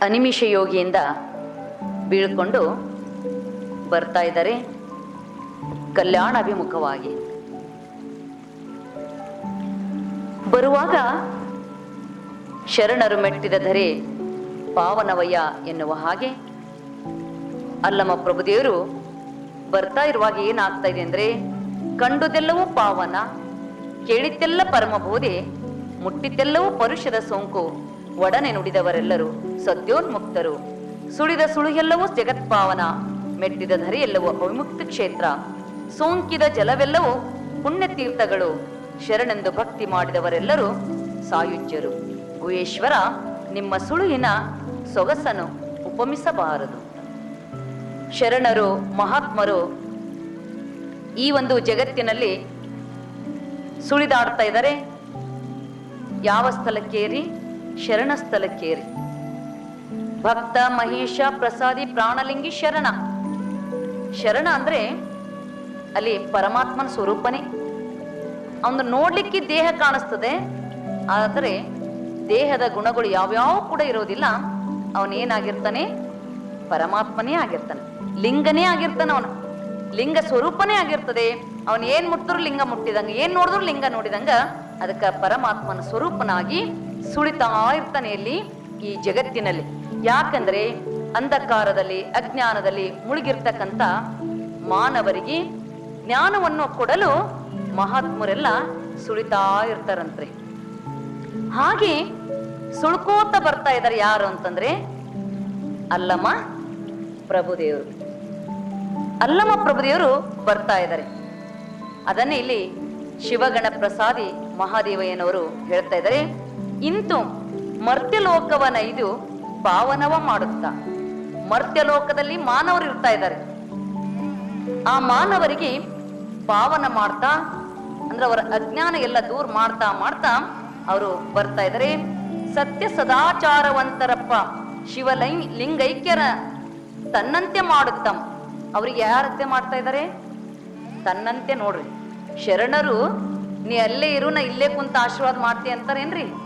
ಅನಿಮಿಷ ಯೋಗಿಯಿಂದ ಬೀಳ್ಕೊಂಡು ಬರ್ತಾ ಇದ್ದಾರೆ. ಕಲ್ಯಾಣಾಭಿಮುಖವಾಗಿ ಬರುವಾಗ ಶರಣರು ಮೆಟ್ಟಿದ ಧರೆ ಪಾವನವಯ್ಯ ಎನ್ನುವ ಹಾಗೆ ಅಲ್ಲಮ್ಮ ಪ್ರಭುದೇವರು ಬರ್ತಾ ಇರುವಾಗ ಏನಾಗ್ತಾ ಇದೆ ಅಂದ್ರೆ ಕಂಡುದೆಲ್ಲವೂ ಪಾವನ, ಕೇಳಿದ್ದೆಲ್ಲ ಪರಮಬೋಧೆ, ಮುಟ್ಟಿದ್ದೆಲ್ಲವೂ ಪರುಷದ ಸೋಂಕು ಒಡನೆ ನುಡಿದವರೆಲ್ಲರೂ ಸದ್ಯೋನ್ಮುಕ್ತರು ಸುಳಿದ ಸುಳಿಯೆಲ್ಲವೂ ಜಗತ್ಪಾವನ, ಮೆಟ್ಟಿದ ಧರೆಯೆಲ್ಲವೂ ಅವಿಮುಕ್ತ ಕ್ಷೇತ್ರ. ಸೋಂಕಿದ ಜಲವೆಲ್ಲವೂ ಪುಣ್ಯತೀರ್ಥಗಳು. ಶರಣೆಂದು ಭಕ್ತಿ ಮಾಡಿದವರೆಲ್ಲರೂ ಸಾಯುಜ್ಯರು. ಗುಹೇಶ್ವರ, ನಿಮ್ಮ ಸುಳುವಿನ ಸೊಗಸನ್ನು ಉಪಮಿಸಬಾರದು. ಶರಣರು, ಮಹಾತ್ಮರು ಈ ಒಂದು ಜಗತ್ತಿನಲ್ಲಿ ಸುಳಿದಾಡ್ತಾ ಇದ್ದಾರೆ. ಯಾವ ಸ್ಥಳಕ್ಕೇರಿ? ಶರಣ ಸ್ಥಳಕ್ಕೇರಿ ಭಕ್ತ ಮಹಿಷ ಪ್ರಸಾದಿ ಪ್ರಾಣಲಿಂಗಿ ಶರಣ. ಶರಣ ಅಂದ್ರೆ ಅಲ್ಲಿ ಪರಮಾತ್ಮನ ಸ್ವರೂಪನೇ. ಅವನು ನೋಡ್ಲಿಕ್ಕೆ ದೇಹ ಕಾಣಿಸ್ತದೆ, ಆದರೆ ದೇಹದ ಗುಣಗಳು ಯಾವ್ಯಾವ ಕೂಡ ಇರೋದಿಲ್ಲ. ಅವನೇನಾಗಿರ್ತಾನೆ ಪರಮಾತ್ಮನೇ ಆಗಿರ್ತಾನೆ. ಲಿಂಗನೇ ಆಗಿರ್ತಾನೆ ಅವನು. ಲಿಂಗ ಸ್ವರೂಪನೇ ಆಗಿರ್ತದೆ. ಅವನ್ ಏನ್ ಮುಟ್ಟಿದ್ರು ಲಿಂಗ ಮುಟ್ಟಿದಂಗ, ಏನ್ ನೋಡಿದ್ರು ಲಿಂಗ ನೋಡಿದಂಗ, ಅದಕ್ಕ ಪರಮಾತ್ಮನ ಸ್ವರೂಪನಾಗಿ ಸುಳಿತಾ ಇರ್ತಾನೆ ಇಲ್ಲಿ ಈ ಜಗತ್ತಿನಲ್ಲಿ. ಯಾಕಂದ್ರೆ ಅಂಧಕಾರದಲ್ಲಿ, ಅಜ್ಞಾನದಲ್ಲಿ ಮುಳುಗಿರ್ತಕ್ಕಂಥ ಮಾನವರಿಗೆ ಜ್ಞಾನವನ್ನು ಕೊಡಲು ಮಹಾತ್ಮರೆಲ್ಲ ಸುಳಿತಾ ಇರ್ತಾರಂತ್ರಿ. ಹಾಗೆ ಸುಳ್ಕೋತ ಬರ್ತಾ ಇದ್ದಾರೆ ಯಾರು ಅಂತಂದ್ರೆ ಅಲ್ಲಮ್ಮ ಪ್ರಭುದೇವರು. ಅಲ್ಲಮ್ಮ ಪ್ರಭುದೇವರು ಬರ್ತಾ ಇದ್ದಾರೆ. ಅದನ್ನೇ ಇಲ್ಲಿ ಶಿವಗಣ ಪ್ರಸಾದಿ ಮಹಾದೇವಯ್ಯನವರು ಹೇಳ್ತಾ ಇದ್ದಾರೆ. ಇಂತು ಮರ್ತ್ಯಲೋಕವನೈದು ಪಾವನವ ಮಾಡುತ್ತಾ. ಮರ್ತ್ಯಲೋಕದಲ್ಲಿ ಮಾನವರು ಇರ್ತಾ ಇದ್ದಾರೆ. ಆ ಮಾನವರಿಗೆ ಪಾವನ ಮಾಡ್ತಾ, ಅಂದ್ರೆ ಅವರ ಅಜ್ಞಾನ ಎಲ್ಲ ದೂರ ಮಾಡ್ತಾ ಮಾಡ್ತಾ ಅವರು ಬರ್ತಾ ಇದ್ದಾರೆ. ಸತ್ಯ ಸದಾಚಾರವಂತರಪ್ಪ ಶಿವಲೈ ಲಿಂಗೈಕ್ಯರ ತನ್ನಂತೆ ಮಾಡುತ್ತಮ್ಮ ಅವ್ರಿಗೆ ಯಾರಂತೆ ಮಾಡ್ತಾ ಇದ್ದಾರೆ? ತನ್ನಂತೆ ನೋಡ್ರಿ. ಶರಣರು, ನೀ ಅಲ್ಲೇ ಇರು, ನಾ ಇಲ್ಲೇ ಕುಂತ ಆಶೀರ್ವಾದ ಮಾಡ್ತೀಯ ಅಂತಾರೇನ್ರಿ?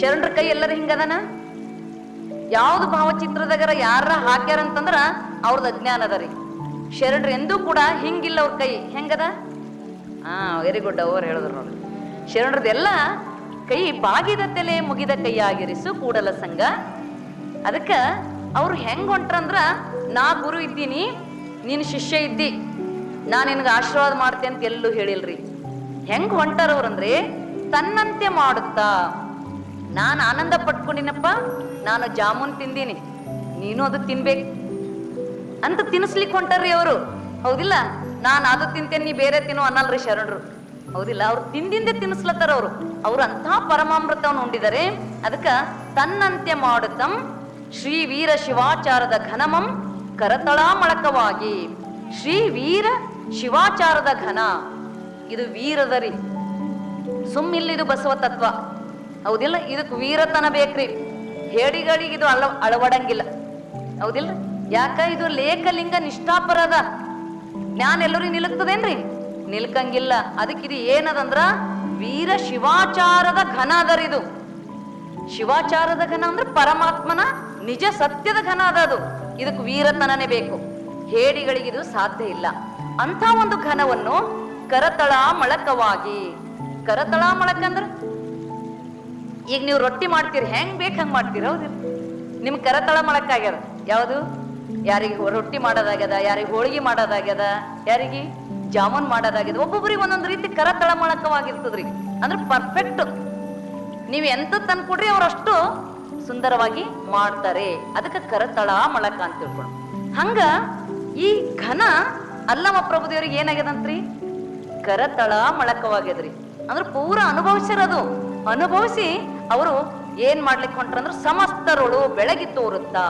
ಶರಣರ ಕೈ ಎಲ್ಲರ ಹಿಂಗದನ? ಯಾವ್ದು ಭಾವಚಿತ್ರದಾಗರ ಯಾರ ಹಾಕ್ಯಾರ ಅಂತಂದ್ರ ಅವ್ರದ್ದು ಅಜ್ಞಾನ ಅದ ರೀ. ಶರಣರು ಎಂದೂ ಕೂಡ ಹಿಂಗಿಲ್ಲ ಅವ್ರ ಕೈ. ಹೆಂಗದ? ಹಾ ವೆರಿ ಗುಡ್ ಅವ್ರು ಹೇಳಿದ್ರು ನೋಡ್ರಿ. ಶರಣರದೆಲ್ಲ ಕೈ ಬಾಗಿದ ತಲೆ ಮುಗಿದ ಕೈಯಾಗಿರಿಸು ಕೂಡಲ ಸಂಘ. ಅದಕ್ಕ ಅವ್ರು ಹೆಂಗ್ ಹೊಂಟ್ರಂದ್ರ, ನಾ ಗುರು ಇದ್ದೀನಿ, ನೀನು ಶಿಷ್ಯ ಇದ್ದಿ, ನಾ ನಿನಗೆ ಆಶೀರ್ವಾದ ಮಾಡ್ತೆ ಅಂತ ಎಲ್ಲೂ ಹೇಳಿಲ್ರಿ. ಹೆಂಗ್ ಹೊಂಟಾರವ್ರಂದ್ರೆ ತನ್ನಂತೆ ಮಾಡುತ್ತಾ ನಾನು ಆನಂದ ಪಟ್ಕೊಂಡಿನಪ್ಪ, ನಾನು ಜಾಮೂನ್ ತಿಂದೀನಿ. ನೀನು ಅದು ತಿನ್ಬೇಕು. ಅಂತ ತಿನ್ನಿಸ್ಲಿಕ್ಕೆ ಹೊಂಟಾರ್ರಿ ಅವರು. ಹೌದಿಲ್ಲ? ನಾನು ಅದು ತಿಂತೇನೆ, ನೀ ಬೇರೆ ತಿನ್ನು ಅನ್ನಲ್ರಿ ಶರಣರು. ಹೌದಿಲ್ಲ? ಅವ್ರು ತಿಂದಿಂದೆ ತಿನ್ನಿಸ್ಲತ್ತಾರ ಅವರು. ಅವ್ರು ಅಂತಹ ಪರಮಾಮೃತವನ್ನು ಉಂಡಿದ್ದಾರೆ ಅದಕ್ಕ ತನ್ನಂತೆ ಮಾಡುತ್ತಂ ಶ್ರೀ ವೀರ ಶಿವಾಚಾರದ ಘನಮಂ ಕರತಳಾಮಳಕವಾಗಿ ಶ್ರೀ ವೀರ ಶಿವಾಚಾರದ ಘನ. ಇದು ವೀರದರಿ. ಸುಮ್ಮಿಲ್ಲಿದು ಬಸವ ತತ್ವ. ಹೌದಿಲ್ಲ? ಇದಕ್ಕೆ ವೀರತನ ಬೇಕ್ರಿ. ಹೇಡಿಗಳಿಗೆ ಇದು ಅಳ ಅಳವಡಂಗಿಲ್ಲ. ಹೌದಿಲ್ಲ? ಯಾಕ ಇದು ಲೇಖಲಿಂಗ ನಿಷ್ಠಾಪರದ? ಜ್ಞಾನ ಎಲ್ಲರಿಗೂ ನಿಲುಕ್ತದೇನ್ರಿ? ನಿಲ್ಕಂಗಿಲ್ಲ. ಅದಕ್ಕೆ ಇದು ಏನದಂದ್ರ? ವೀರ ಶಿವಾಚಾರದ ಘನ ಇದು. ಶಿವಾಚಾರದ ಘನ ಅಂದ್ರೆ ಪರಮಾತ್ಮನ ನಿಜ ಸತ್ಯದ ಘನ ಅದ ಅದು. ಇದಕ್ಕೆ ವೀರತನನೇ ಬೇಕು. ಹೇಡಿಗಳಿಗೆ ಇದು ಸಾಧ್ಯ ಇಲ್ಲ. ಅಂತ ಒಂದು ಘನವನ್ನು ಕರತಳ ಮಳಕವಾಗಿ. ಕರತಳ ಮಳಕ ಅಂದ್ರೆ ಈಗ ನೀವು ರೊಟ್ಟಿ ಮಾಡ್ತೀರಿ, ಹೆಂಗ್ ಬೇಕು ಹಂಗೆ ಮಾಡ್ತೀರಿ ಹೌದಿಲ್ಲ ನಿಮ್ ಕರತಳ ಮಳಕ ಆಗ್ಯದ ಯಾವುದು? ಯಾರಿಗೆ ರೊಟ್ಟಿ ಮಾಡೋದಾಗ್ಯದ, ಯಾರಿಗೆ ಹೋಳಿಗೆ ಮಾಡೋದಾಗ್ಯದ, ಯಾರಿಗೆ ಜಾಮೂನ್ ಮಾಡೋದಾಗ್ಯದ ಒಬ್ಬೊಬ್ಬರಿಗೆ ಒಂದೊಂದು ರೀತಿ ಕರತಳ ಮಾಡಕವಾಗಿರ್ತದ್ರಿ ಅಂದ್ರೆ ಪರ್ಫೆಕ್ಟ್ ನೀವು ಎಂತ ತಂದ್ಕೊಡ್ರಿ ಅವರಷ್ಟು ಸುಂದರವಾಗಿ ಮಾಡ್ತಾರೆ. ಅದಕ್ಕೆ ಕರತಳ ಮಳಕ ಅಂತ ತಿಳ್ಕೊಂಡು ಹಂಗ ಈ ಘನ ಅಲ್ಲಮ ಪ್ರಭುದೇವ್ರಿಗೆ ಏನಾಗ್ಯದಂತ್ರಿ? ಕರತಳ ಮಳಕವಾಗ್ಯದ್ರಿ ಅಂದ್ರೆ ಪೂರ ಅನುಭವಿಸಿರೋದು ಅನುಭವಿಸಿ ಅವರು ಏನ್ ಮಾಡ್ಲಿಕ್ಕೆ ಹೊಂಟ್ರಂದ್ರ ಸಮಸ್ತರೊಳು ಬೆಳಗಿ ತೋರುತ್ತಾ.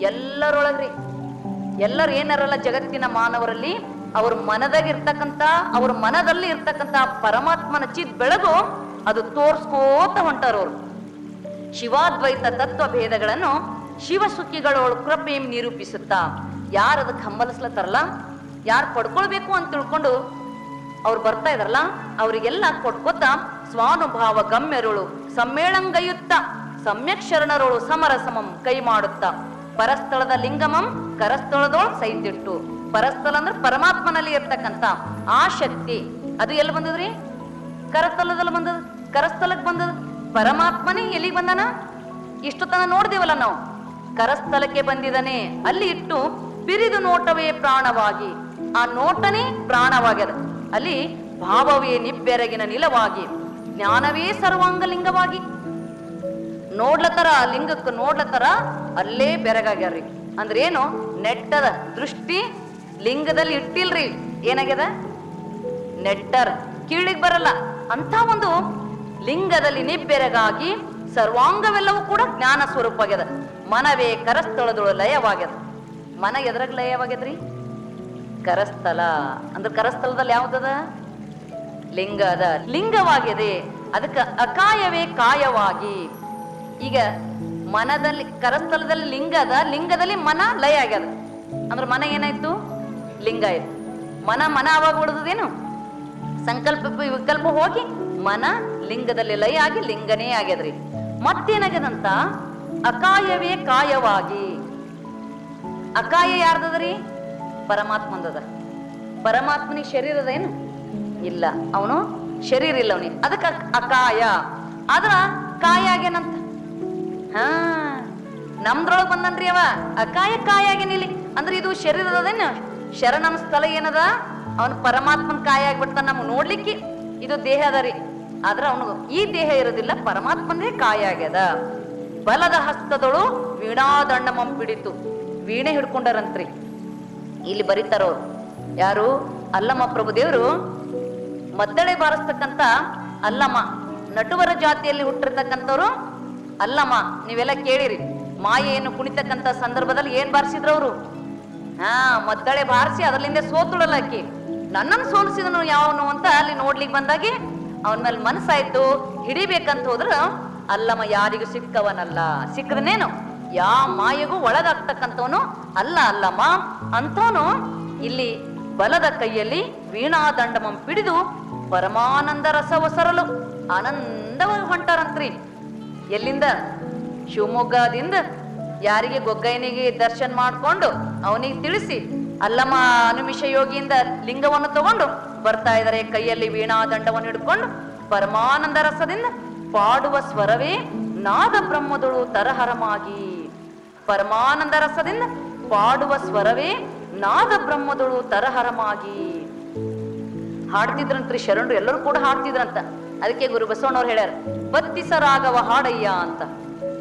ಎಲ್ಲರೊಳಗ್ರಿ. ಎಲ್ಲರು ಏನರಲ್ಲ ಜಗತ್ತಿನ ಮಾನವರಲ್ಲಿ, ಅವ್ರ ಮನದಾಗಿರ್ತಕ್ಕಂಥ, ಅವ್ರ ಮನದಲ್ಲಿ ಇರ್ತಕ್ಕಂಥ ಪರಮಾತ್ಮನ ಚಿತ್ ಬೆಳಗು ಅದು ತೋರ್ಸ್ಕೋತ ಹೊಂಟಾರವ್ರು ಶಿವಾದ್ವೈತ ತತ್ವ ಭೇದಗಳನ್ನು ಶಿವಸುಖಿಗಳೊಳ ಕೃಪೆ ನಿರೂಪಿಸುತ್ತಾ. ಯಾರು ಅದಕ್ಕೆ ಹಂಬಲಿಸ್ಲತ್ತಾರಲ್ಲ? ಯಾರು ಪಡ್ಕೊಳ್ಬೇಕು ಅಂತ ತಿಳ್ಕೊಂಡು ಅವ್ರು ಬರ್ತಾ ಇದ್ರಲ್ಲ, ಅವರಿಗೆಲ್ಲ ಕೊಟ್ಕೊತ ಸ್ವಾನುಭಾವ ಗಮ್ಯರುಳು ಸಮ್ಮೇಳಂಗಯುತ್ತ ಸಮ್ಯಕ್ ಸಮರ ಸಮರಸಮಂ ಕೈ ಮಾಡುತ್ತ. ಪರಸ್ಥಳದ ಲಿಂಗಮಂ ಕರಸ್ಥಳದೋಳ್ ಸೈತಿಟ್ಟು ಪರಸ್ಥಳ ಅಂದ್ರೆ ಪರಮಾತ್ಮನಲ್ಲಿ ಇರ್ತಕ್ಕಂತ ಆ ಶಕ್ತಿ. ಅದು ಎಲ್ಲಿ ಬಂದದ್ರಿ? ಕರಸ್ಥಲದಲ್ಲಿ ಬಂದದ ಕರಸ್ಥಲಕ್ಕೆ ಬಂದದ ಪರಮಾತ್ಮನೇ ಎಲ್ಲಿಗೆ ಬಂದನ? ಇಷ್ಟು ತನ ನೋಡ್ದೇವಲ್ಲ ನಾವು. ಕರಸ್ಥಲಕ್ಕೆ ಬಂದಿದನೆ, ಅಲ್ಲಿ ಇಟ್ಟು ಬಿರಿದು ನೋಟವೇ ಪ್ರಾಣವಾಗಿ. ಆ ನೋಟನೇ ಪ್ರಾಣವಾಗ್ಯದ. ಅಲ್ಲಿ ಭಾವವೇ ನಿಬ್ಬೆರಗಿನ ನಿಲವಾಗಿ, ಜ್ಞಾನವೇ ಸರ್ವಾಂಗಲಿಂಗವಾಗಿ. ನೋಡ್ಲತ್ತರ ಲಿಂಗಕ್ಕೆ ನೋಡ್ಲತ್ತರ ಅಲ್ಲೇ ಬೆರಗಾಗ್ಯಾರ್ರಿ. ಅಂದ್ರೆ ಏನು ನೆಟ್ಟದ ದೃಷ್ಟಿ ಲಿಂಗದಲ್ಲಿ ಇಟ್ಟಿಲ್ರಿ. ಏನಾಗ್ಯದ? ನೆಟ್ಟರ್ ಕೀಳಿಗೆ ಬರಲ್ಲ. ಅಂತ ಒಂದು ಲಿಂಗದಲ್ಲಿ ನಿಬ್ಬೆರಗಾಗಿ ಸರ್ವಾಂಗವೆಲ್ಲವೂ ಕೂಡ ಜ್ಞಾನ ಸ್ವರೂಪ ಆಗ್ಯದ ಮನವೇ ಕರಸ್ಥಳದೊಳ ಲಯವಾಗ್ಯದ. ಮನ ಎದ್ರಾಗ ಲಯವಾಗ್ಯದ್ರಿ? ಕರಸ್ಥಲ. ಅಂದ್ರೆ ಕರಸ್ಥಲದಲ್ಲಿ ಯಾವ್ದದ? ಲಿಂಗ ಅದ. ಲಿಂಗವಾಗಿದೆ. ಅದಕ್ಕೆ ಅಕಾಯವೇ ಕಾಯವಾಗಿ. ಈಗ ಮನದಲ್ಲಿ, ಕರಸ್ಥಲದಲ್ಲಿ ಲಿಂಗ ಅದ. ಲಿಂಗದಲ್ಲಿ ಮನ ಲಯ ಆಗ್ಯದ. ಅಂದ್ರೆ ಮನ ಏನಾಯ್ತು? ಲಿಂಗ ಆಯ್ತು. ಮನ ಮನ ಅವಾಗ ಉಳಿದೇನು ಸಂಕಲ್ಪ ವಿಕಲ್ಪ ಹೋಗಿ ಮನ ಲಿಂಗದಲ್ಲಿ ಲಯ ಆಗಿ ಲಿಂಗನೇ ಆಗ್ಯದ್ರಿ. ಮತ್ತೇನಾಗ್ಯದಂತ? ಅಕಾಯವೇ ಕಾಯವಾಗಿ. ಅಕಾಯ ಯಾರ್ದದ್ರಿ? ಪರಮಾತ್ಮಂದದ. ಪರಮಾತ್ಮನಿಗೆ ಶರೀರ ಅದೇನು ಇಲ್ಲ. ಅವನು ಶರೀರ ಇಲ್ಲ ಅವನಿಗೆ. ಅದಕ್ಕೆ ಅಕಾಯ. ಆದ್ರ ಕಾಯ ಆಗ್ಯಾನಂತ ಹಾ. ನಮ್ದ್ರೊಳಗ್ ಬಂದನ್ರಿ ಅವ. ಅಕಾಯ ಕಾಯ ಆಗ್ಯಾನಿಲ್ಲಿ ಅಂದ್ರೆ ಇದು ಶರೀರದದೇನು ಶರಣನ ಸ್ಥಳ ಏನದ? ಅವನು ಪರಮಾತ್ಮನ ಕಾಯ ಆಗ್ಬಿಡ್ತಾನ ನಮ್ಗೆ ನೋಡ್ಲಿಕ್ಕೆ ಇದು ದೇಹ ಅದ ರೀ. ಆದ್ರ ಅವನು ಈ ದೇಹ ಇರೋದಿಲ್ಲ ಪರಮಾತ್ಮನೇ ಕಾಯ ಆಗ್ಯದ. ಬಲದ ಹಸ್ತದೊಳು ವೀಣಾದಂಡಮಂ ಪಿಡಿತು. ವೀಣೆ ಹಿಡ್ಕೊಂಡಾರಂತ್ರಿ. ಇಲ್ಲಿ ಬರೀತಾರವ್ರು ಯಾರು? ಅಲ್ಲಮ್ಮ ಪ್ರಭು ದೇವರು. ಮದ್ದಳೆ ಬಾರಿಸ್ತಕ್ಕಂತ ಅಲ್ಲಮ್ಮ. ನಟುವರ ಜಾತಿಯಲ್ಲಿ ಹುಟ್ಟಿರ್ತಕ್ಕಂಥವ್ರು ಅಲ್ಲಮ್ಮ. ನೀವೆಲ್ಲ ಕೇಳಿರಿ. ಮಾಯೆಯನ್ನು ಕುಣಿತಕ್ಕಂಥ ಸಂದರ್ಭದಲ್ಲಿ ಏನ್ ಬಾರಿಸಿದ್ರು ಅವರು? ಹಾ, ಮದ್ದಳೆ ಬಾರಿಸಿ ಅದರಲ್ಲಿಂದ ಸೋತುಳಲ್ಲ ಅಕ್ಕಿ ನನ್ನನ್ನು ಸೋಲಿಸಿದನು ಯಾವನು ಅಂತ ಅಲ್ಲಿ ನೋಡ್ಲಿಕ್ಕೆ ಬಂದಾಗಿ ಅವನ ಮೇಲೆ ಮನಸ್ಸಾಯ್ತು. ಹಿಡಿಬೇಕಂತ ಹೋದ್ರ ಅಲ್ಲಮ್ಮ ಯಾರಿಗೂ ಸಿಕ್ಕವನಲ್ಲ. ಸಿಕ್ಕದನೇನು ಯಾ ಮಾಯೆಗೂ ಒಳಗಾಗ್ತಕ್ಕಂಥವನು? ಅಲ್ಲ ಅಲ್ಲಮ್ಮ ಅಂತವನು ಇಲ್ಲಿ ಬಲದ ಕೈಯಲ್ಲಿ ವೀಣಾದಂಡಮಂ ಪಿಡಿದು ಪರಮಾನಂದ ರಸ ಒಸರಲು ಆನಂದವಾಗಿ ಹೊಂಟಾರಂತ್ರಿ. ಎಲ್ಲಿಂದ? ಶಿವಮೊಗ್ಗದಿಂದ ಯಾರಿಗೆ ಗೊಗ್ಗಯ್ಯನಿಗೆ ದರ್ಶನ ಮಾಡ್ಕೊಂಡು ಅವನಿಗೆ ತಿಳಿಸಿ, ಅಲ್ಲಮ್ಮ ಅನುಮಿಷ ಯೋಗಿಯಿಂದ ಲಿಂಗವನ್ನು ತಗೊಂಡು ಬರ್ತಾ ಇದ್ದಾರೆ ಕೈಯಲ್ಲಿ ವೀಣಾದಂಡವನ್ನು ಹಿಡ್ಕೊಂಡು ಪರಮಾನಂದ ರಸದಿಂದ ಪಾಡುವ ಸ್ವರವೇ ನಾದ ಬ್ರಹ್ಮದಳು ತರಹರಮಾಗಿ. ಪರಮಾನಂದ ರಸದಿಂದ ಪಾಡುವ ಸ್ವರವೇ ನಾದ ಬ್ರಹ್ಮದಳು ತರಹರಮಾಗಿ. ಹಾಡ್ತಿದ್ರಂತ್ರಿ ಶರಣರು, ಎಲ್ಲರೂ ಕೂಡ ಹಾಡ್ತಿದ್ರಂತ. ಅದಕ್ಕೆ ಗುರು ಬಸವಣ್ಣವ್ರು ಹೇಳ್ಯಾರ, ಬತ್ತಿಸ ರಾಗವ ಹಾಡಯ್ಯ ಅಂತ.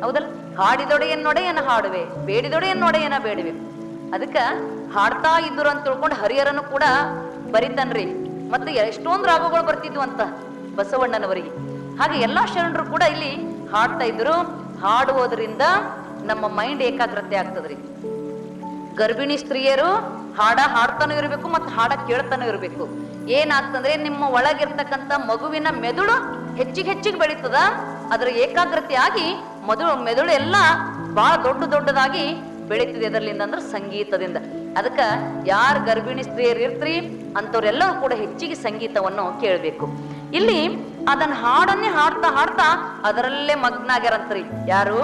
ಹೌದಲ್ಲ? ಹಾಡಿದೊಡೆಯನ್ನೊಡೆಯನ ಹಾಡುವೆ ಬೇಡಿದೊಡೆಯನ್ನೊಡೆಯನ ಬೇಡುವೆ. ಅದಕ್ಕ ಹಾಡ್ತಾ ಇದ್ರು ಅಂತ ತಿಳ್ಕೊಂಡು ಹರಿಹರನು ಕೂಡ ಬರಿತನ್ರಿ. ಮತ್ತೆ ಎಷ್ಟೊಂದು ರಾಗಗಳು ಬರ್ತಿದ್ವು ಅಂತ ಬಸವಣ್ಣನವರಿಗೆ. ಹಾಗೆ ಎಲ್ಲಾ ಶರಣರು ಕೂಡ ಇಲ್ಲಿ ಹಾಡ್ತಾ ಇದ್ರು ಹಾಡುವುದರಿಂದ ನಮ್ಮ ಮೈಂಡ್ ಏಕಾಗ್ರತೆ ಆಗ್ತದ್ರಿ. ಗರ್ಭಿಣಿ ಸ್ತ್ರೀಯರು ಹಾಡ ಹಾಡ್ತಾನೂ ಇರಬೇಕು ಮತ್ತು ಹಾಡ ಕೇಳ್ತಾನೂ ಇರಬೇಕು. ಏನಾಗ್ತಂದ್ರೆ ನಿಮ್ಮ ಒಳಗಿರ್ತಕ್ಕಂಥ ಮಗುವಿನ ಮೆದುಳು ಹೆಚ್ಚಿಗೆ ಹೆಚ್ಚಿಗೆ ಬೆಳೀತದ. ಅದರ ಏಕಾಗ್ರತೆ ಆಗಿ ಮೊದಲು ಮೆದುಳು ಎಲ್ಲ ಬಹಳ ದೊಡ್ಡ ದೊಡ್ಡದಾಗಿ ಬೆಳೀತದೆ ಅದರಲ್ಲಿಂದ ಅಂದ್ರೆ ಸಂಗೀತದಿಂದ. ಅದಕ್ಕ ಯಾರು ಗರ್ಭಿಣಿ ಸ್ತ್ರೀಯರು ಇರ್ತ್ರಿ ಅಂಥವ್ರೆಲ್ಲರೂ ಕೂಡ ಹೆಚ್ಚಿಗೆ ಸಂಗೀತವನ್ನು ಕೇಳಬೇಕು. ಇಲ್ಲಿ ಅದನ್ನ ಹಾಡನ್ನೇ ಹಾಡ್ತಾ ಹಾಡ್ತಾ ಅದರಲ್ಲೇ ಮಗ್ನ ಆಗ್ಯಾರಂತ್ರಿ ಯಾರು?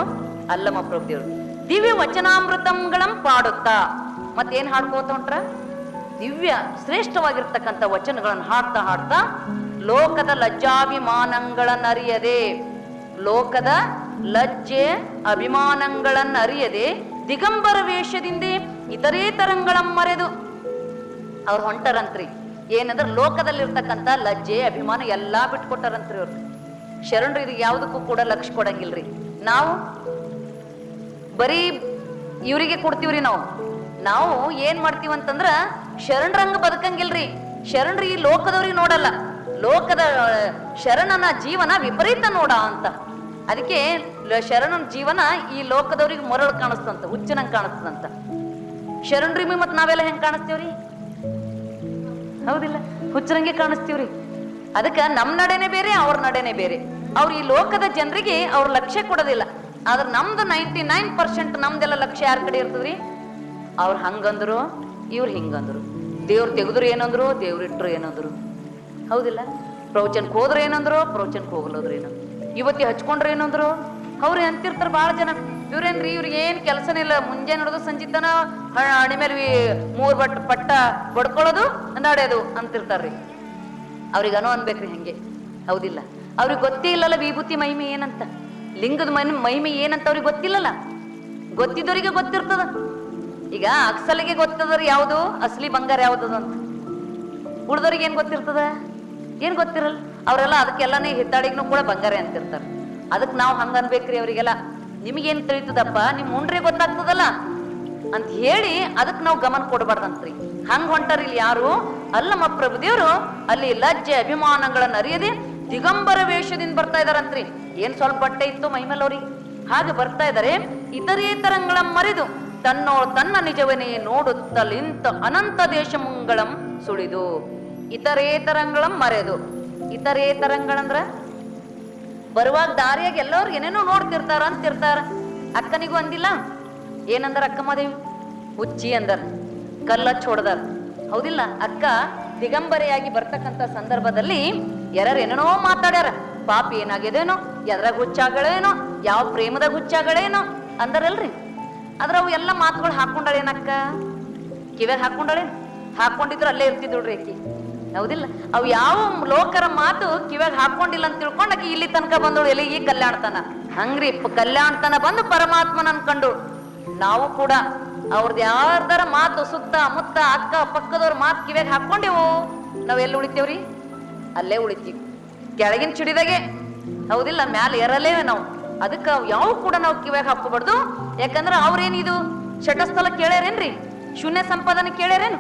ಅಲ್ಲಮ್ಮ ಪ್ರಭುದೇವ್ರು ದಿವ್ಯ ವಚನಾಮೃತಂಗಳಂ ಪಾಡುತ್ತಾ. ಮತ್ತೇನ್ ಹಾಡ್ಕೋತ ಹೊಂಟ್ರ ದಿವ್ಯ ಶ್ರೇಷ್ಠವಾಗಿರ್ತಕ್ಕಂಥ ವಚನಗಳನ್ನು ಹಾಡ್ತಾ ಹಾಡ್ತಾ, ಲೋಕದ ಲಜ್ಜಾಭಿಮಾನಗಳನ್ನರಿಯದೆ, ಲೋಕದ ಲಜ್ಜೆ ಅಭಿಮಾನಗಳನ್ನರಿಯದೆ, ದಿಗಂಬರ ವೇಷದಿಂದ ಇತರೇ ತರಂಗಳಂ ಮರೆದು. ಅವ್ರು ಹೊಂಟರಂತ್ರಿ. ಏನಂದ್ರೆ ಲೋಕದಲ್ಲಿರ್ತಕ್ಕಂಥ ಲಜ್ಜೆ, ಅಭಿಮಾನ ಎಲ್ಲಾ ಬಿಟ್ಕೊಟ್ಟಾರಂತ್ರಿ ಅವ್ರು. ಶರಣರು ಇದು ಯಾವುದಕ್ಕೂ ಕೂಡ ಲಕ್ಷ ಕೊಡಂಗಿಲ್ರಿ. ನಾವು ಬರೀ ಇವರಿಗೆ ಕೊಡ್ತೀವ್ರಿ ನಾವು. ನಾವು ಏನ್ ಮಾಡ್ತೀವಿ ಅಂತಂದ್ರ ಶರಣರಂಗ ಬದುಕಂಗಿಲ್ರಿ. ಶರಣರು ಈ ಲೋಕದವ್ರಿಗೆ ನೋಡಲ್ಲ. ಲೋಕದ, ಶರಣನ ಜೀವನ ವಿಪರೀತ ನೋಡ ಅಂತ. ಅದಕ್ಕೆ ಶರಣನ ಜೀವನ ಈ ಲೋಕದವ್ರಿಗೆ ಮೊರಳು ಕಾಣಿಸ್ತಂತ, ಹುಚ್ಚನಂಗ್ ಕಾಣಿಸ್ತಂತ. ಶರಣ್ರಿ ಮತ್ ನಾವೆಲ್ಲ ಹೆಂಗ್ ಕಾಣಿಸ್ತೀವ್ರಿ? ಹೌದಿಲ್ಲ, ಹುಚ್ಚರಂಗೆ ಕಾಣಿಸ್ತೀವ್ರಿ. ಅದಕ್ಕ ನಮ್ ನಡೆನೆ ಬೇರೆ, ಅವ್ರ ನಡೆನೆ ಬೇರೆ. ಅವ್ರು ಈ ಲೋಕದ ಜನರಿಗೆ ಅವ್ರ ಲಕ್ಷ್ಯ ಕೊಡೋದಿಲ್ಲ. ಆದ್ರೆ ನಮ್ದು ನೈಂಟಿ ನೈನ್ ಪರ್ಸೆಂಟ್ ನಮ್ದೆಲ್ಲ ಲಕ್ಷ್ಯ ಯಾರ ಕಡೆ ಇರ್ತದ್ರಿ? ಅವ್ರು ಹಂಗಂದ್ರು, ಇವ್ರು ಹಿಂಗಂದ್ರು. ದೇವ್ರು ತೆಗೆದ್ರು ಏನಂದ್ರು, ದೇವ್ರು ಇಟ್ಟರು ಏನಂದ್ರು. ಹೌದಿಲ್ಲ? ಪ್ರವಚನಕ್ಕೆ ಹೋದ್ರೆ ಏನಂದ್ರು ಪ್ರವಚನಕ್ಕೆ ಹೋಗ್ಲೋದ್ರು ಏನಂದ್ರು. ಇವತ್ತಿ ಹಚ್ಕೊಂಡ್ರೆ ಏನಂದ್ರು? ಅವ್ರು ಅಂತಿರ್ತಾರೆ ಭಾಳ ಜನ. ಇವ್ರೇನ್ರಿ, ಇವ್ರಿಗೆ ಏನ್ ಕೆಲಸನೇ ಇಲ್ಲ. ಮುಂಜಾನೆ ನೋಡೋದು ಸಂಜಿತನ ಹಣಿ ಮೇಲೆ ಮೂರು ಬಟ್, ಪಟ್ಟ ಬಡ್ಕೊಳ್ಳೋದು ನಡೆಯೋದು ಅಂತಿರ್ತಾರ್ರಿ. ಅವ್ರಿಗೆ ಅನೋ ಅನ್ಬೇಕ್ರಿ ಹಂಗೆ. ಹೌದಿಲ್ಲ? ಅವ್ರಿಗೆ ಗೊತ್ತೇ ಇಲ್ಲಲ್ಲ ವಿಭೂತಿ ಮಹಿಮೆ ಏನಂತ. ಲಿಂಗದ ಮಹಿಮೆ ಮಹಿಮೆ ಏನಂತ ಅವ್ರಿಗೆ ಗೊತ್ತಿಲ್ಲಲ್ಲ? ಗೊತ್ತಿದ್ದವರಿಗೆ ಗೊತ್ತಿರ್ತದ. ಈಗ ಅಕ್ಸಲಿಗೆ ಗೊತ್ತದ್ರ ಯಾವುದು? ಅಸಲಿ ಬಂಗಾರ ಯಾವ್ದದ ಅಂತ. ಉಳ್ದವ್ರಿಗೆ ಏನ್ ಗೊತ್ತಿರ್ತದ? ಏನ್ ಗೊತ್ತಿರಲ್ಲ. ಅವರೆಲ್ಲ ಅದಕ್ಕೆಲ್ಲಾನೇ ಹಿತ್ತಾಡಿಗೂ ಕೂಡ ಬಂಗಾರ ಅಂತಿರ್ತಾರೆ. ಅದಕ್ ನಾವ್ ಹಂಗ ಅನ್ಬೇಕ್ರಿ ಅವರಿಗೆಲ್ಲ. ನಿಮಗೇನು ತಿಳಿತದಪ್ಪ? ನಿಮ್ ಮುಂಡ್ರೆ ಗೊತ್ತಾಗ್ತದಲ್ಲ? ಅಂತ ಹೇಳಿ ಅದಕ್ಕೆ ನಾವು ಗಮನ ಕೊಡಬಾರ್ದಂತ್ರಿ. ಹಂಗ ಹೊಂಟಾರ ಇಲ್ಲಿ ಯಾರು? ಅಲ್ಲಮ್ಮ ಪ್ರಭುದೇವರು ಅಲ್ಲಿ ಲಜ್ಜೆ, ಅಭಿಮಾನಗಳನ್ನ ಅರಿಯದೆ ದಿಗಂಬರ ವೇಷದಿಂದ ಬರ್ತಾ ಇದಾರಂತ್ರಿ. ಏನ್ ಸ್ವಲ್ಪ ಬಟ್ಟೆ ಇತ್ತು ಮೈಮೇಲೆ ಅವ್ರಿಗೆ? ಹಾಗೆ ಬರ್ತಾ ಇದಾರೆ, ಇತರೇತರಂಗಳ ಮರೆದು ತನ್ನೋ ತನ್ನ ನಿಜವನೇ ನೋಡುತ್ತಲಿಂತ ಅನಂತ ದೇಶ ಮುಂಗಳಂ ಸುಳಿದು, ಇತರೇತರಂಗಳಂ ಮರೆದು. ಇತರೇತರಂಗಳಂದ್ರ? ಬರುವಾಗ ದಾರಿಯಾಗ ಎಲ್ಲರೂ ಏನೇನೋ ನೋಡ್ತಿರ್ತಾರ ಅಂತಿರ್ತಾರ. ಅಕ್ಕನಿಗೂ ಅಂದಿಲ್ಲ? ಏನಂದ್ರ ಅಕ್ಕಮ್ಮದೇವಿ ಹುಚ್ಚಿ ಅಂದರ್. ಕಲ್ಲಚ್ಚ ಹೊಡ್ದಾರ ಹೌದಿಲ್ಲ? ಅಕ್ಕ ದಿಗಂಬರೆಯಾಗಿ ಬರ್ತಕ್ಕಂಥ ಸಂದರ್ಭದಲ್ಲಿ ಯಾರು ಏನೇನೋ ಮಾತಾಡ್ಯಾರ. ಪಾಪ ಏನಾಗಿದೇನೋ ಎದ್ರಾಗ ಹುಚ್ಚಾಗಳೇನೋ, ಯಾವ ಪ್ರೇಮದ ಹುಚ್ಚಾಗಳೇನೋ, ಅಂದರಲ್ರಿ. ಅದ್ರ ಅವು ಎಲ್ಲ ಮಾತುಗಳು ಹಾಕೊಂಡಳೇನಕ್ಕ? ಕಿವ್ಯಾಗ ಹಾಕೊಂಡಳೆ? ಹಾಕೊಂಡಿದ್ರು ಅಲ್ಲೇ ಇರ್ತಿದ್ರಿ ಆಕಿ. ಹೌದಿಲ್ಲ? ಅವು ಯಾವ ಲೋಕರ ಮಾತು ಕಿವ್ಯಾಗ ಹಾಕೊಂಡಿಲ್ಲ ಅಂತ ತಿಳ್ಕೊಂಡು ಆಕಿ ಇಲ್ಲಿ ತನಕ ಬಂದಳು, ಎಲ್ಲಿಗೆ ಕಲ್ಯಾಣತನ? ಹಂಗ್ರಿ ಕಲ್ಯಾಣತನ ಬಂದು ಪರಮಾತ್ಮನ ಅನ್ಕೊಂಡು ನಾವು ಕೂಡ ಅವ್ರದ್ದು ಯಾರ್ದಾರ ಮಾತು ಸುತ್ತ ಮುತ್ತ ಅಕ್ಕ ಪಕ್ಕದವ್ರ ಮಾತು ಕಿವ್ಯಾಗ ಹಾಕೊಂಡೆವು, ನಾವ್ ಎಲ್ಲಿ ಉಳಿತೇವ್ರಿ? ಅಲ್ಲೇ ಉಳಿತೀವಿ. ಕೆಳಗಿನ ಚಿಡಿದಾಗೆ ಹೌದಿಲ್ಲ, ಮ್ಯಾಲ ಏರಲ್ಲೇವೆ ನಾವು. ಅದಕ್ಕೆ ಯಾವ ಕೂಡ ನಾವು ಕಿವ್ಯಾಗ ಹಾಕೋಬಾರ್ದು ಯಾಕಂದ್ರ ಅವ್ರೇನಿದು? ಶಟಸ್ಥಲ ಕೇಳ್ಯಾರೇನ್ರಿ? ಶೂನ್ಯ ಸಂಪಾದನೆ ಕೇಳ್ಯಾರೇನು?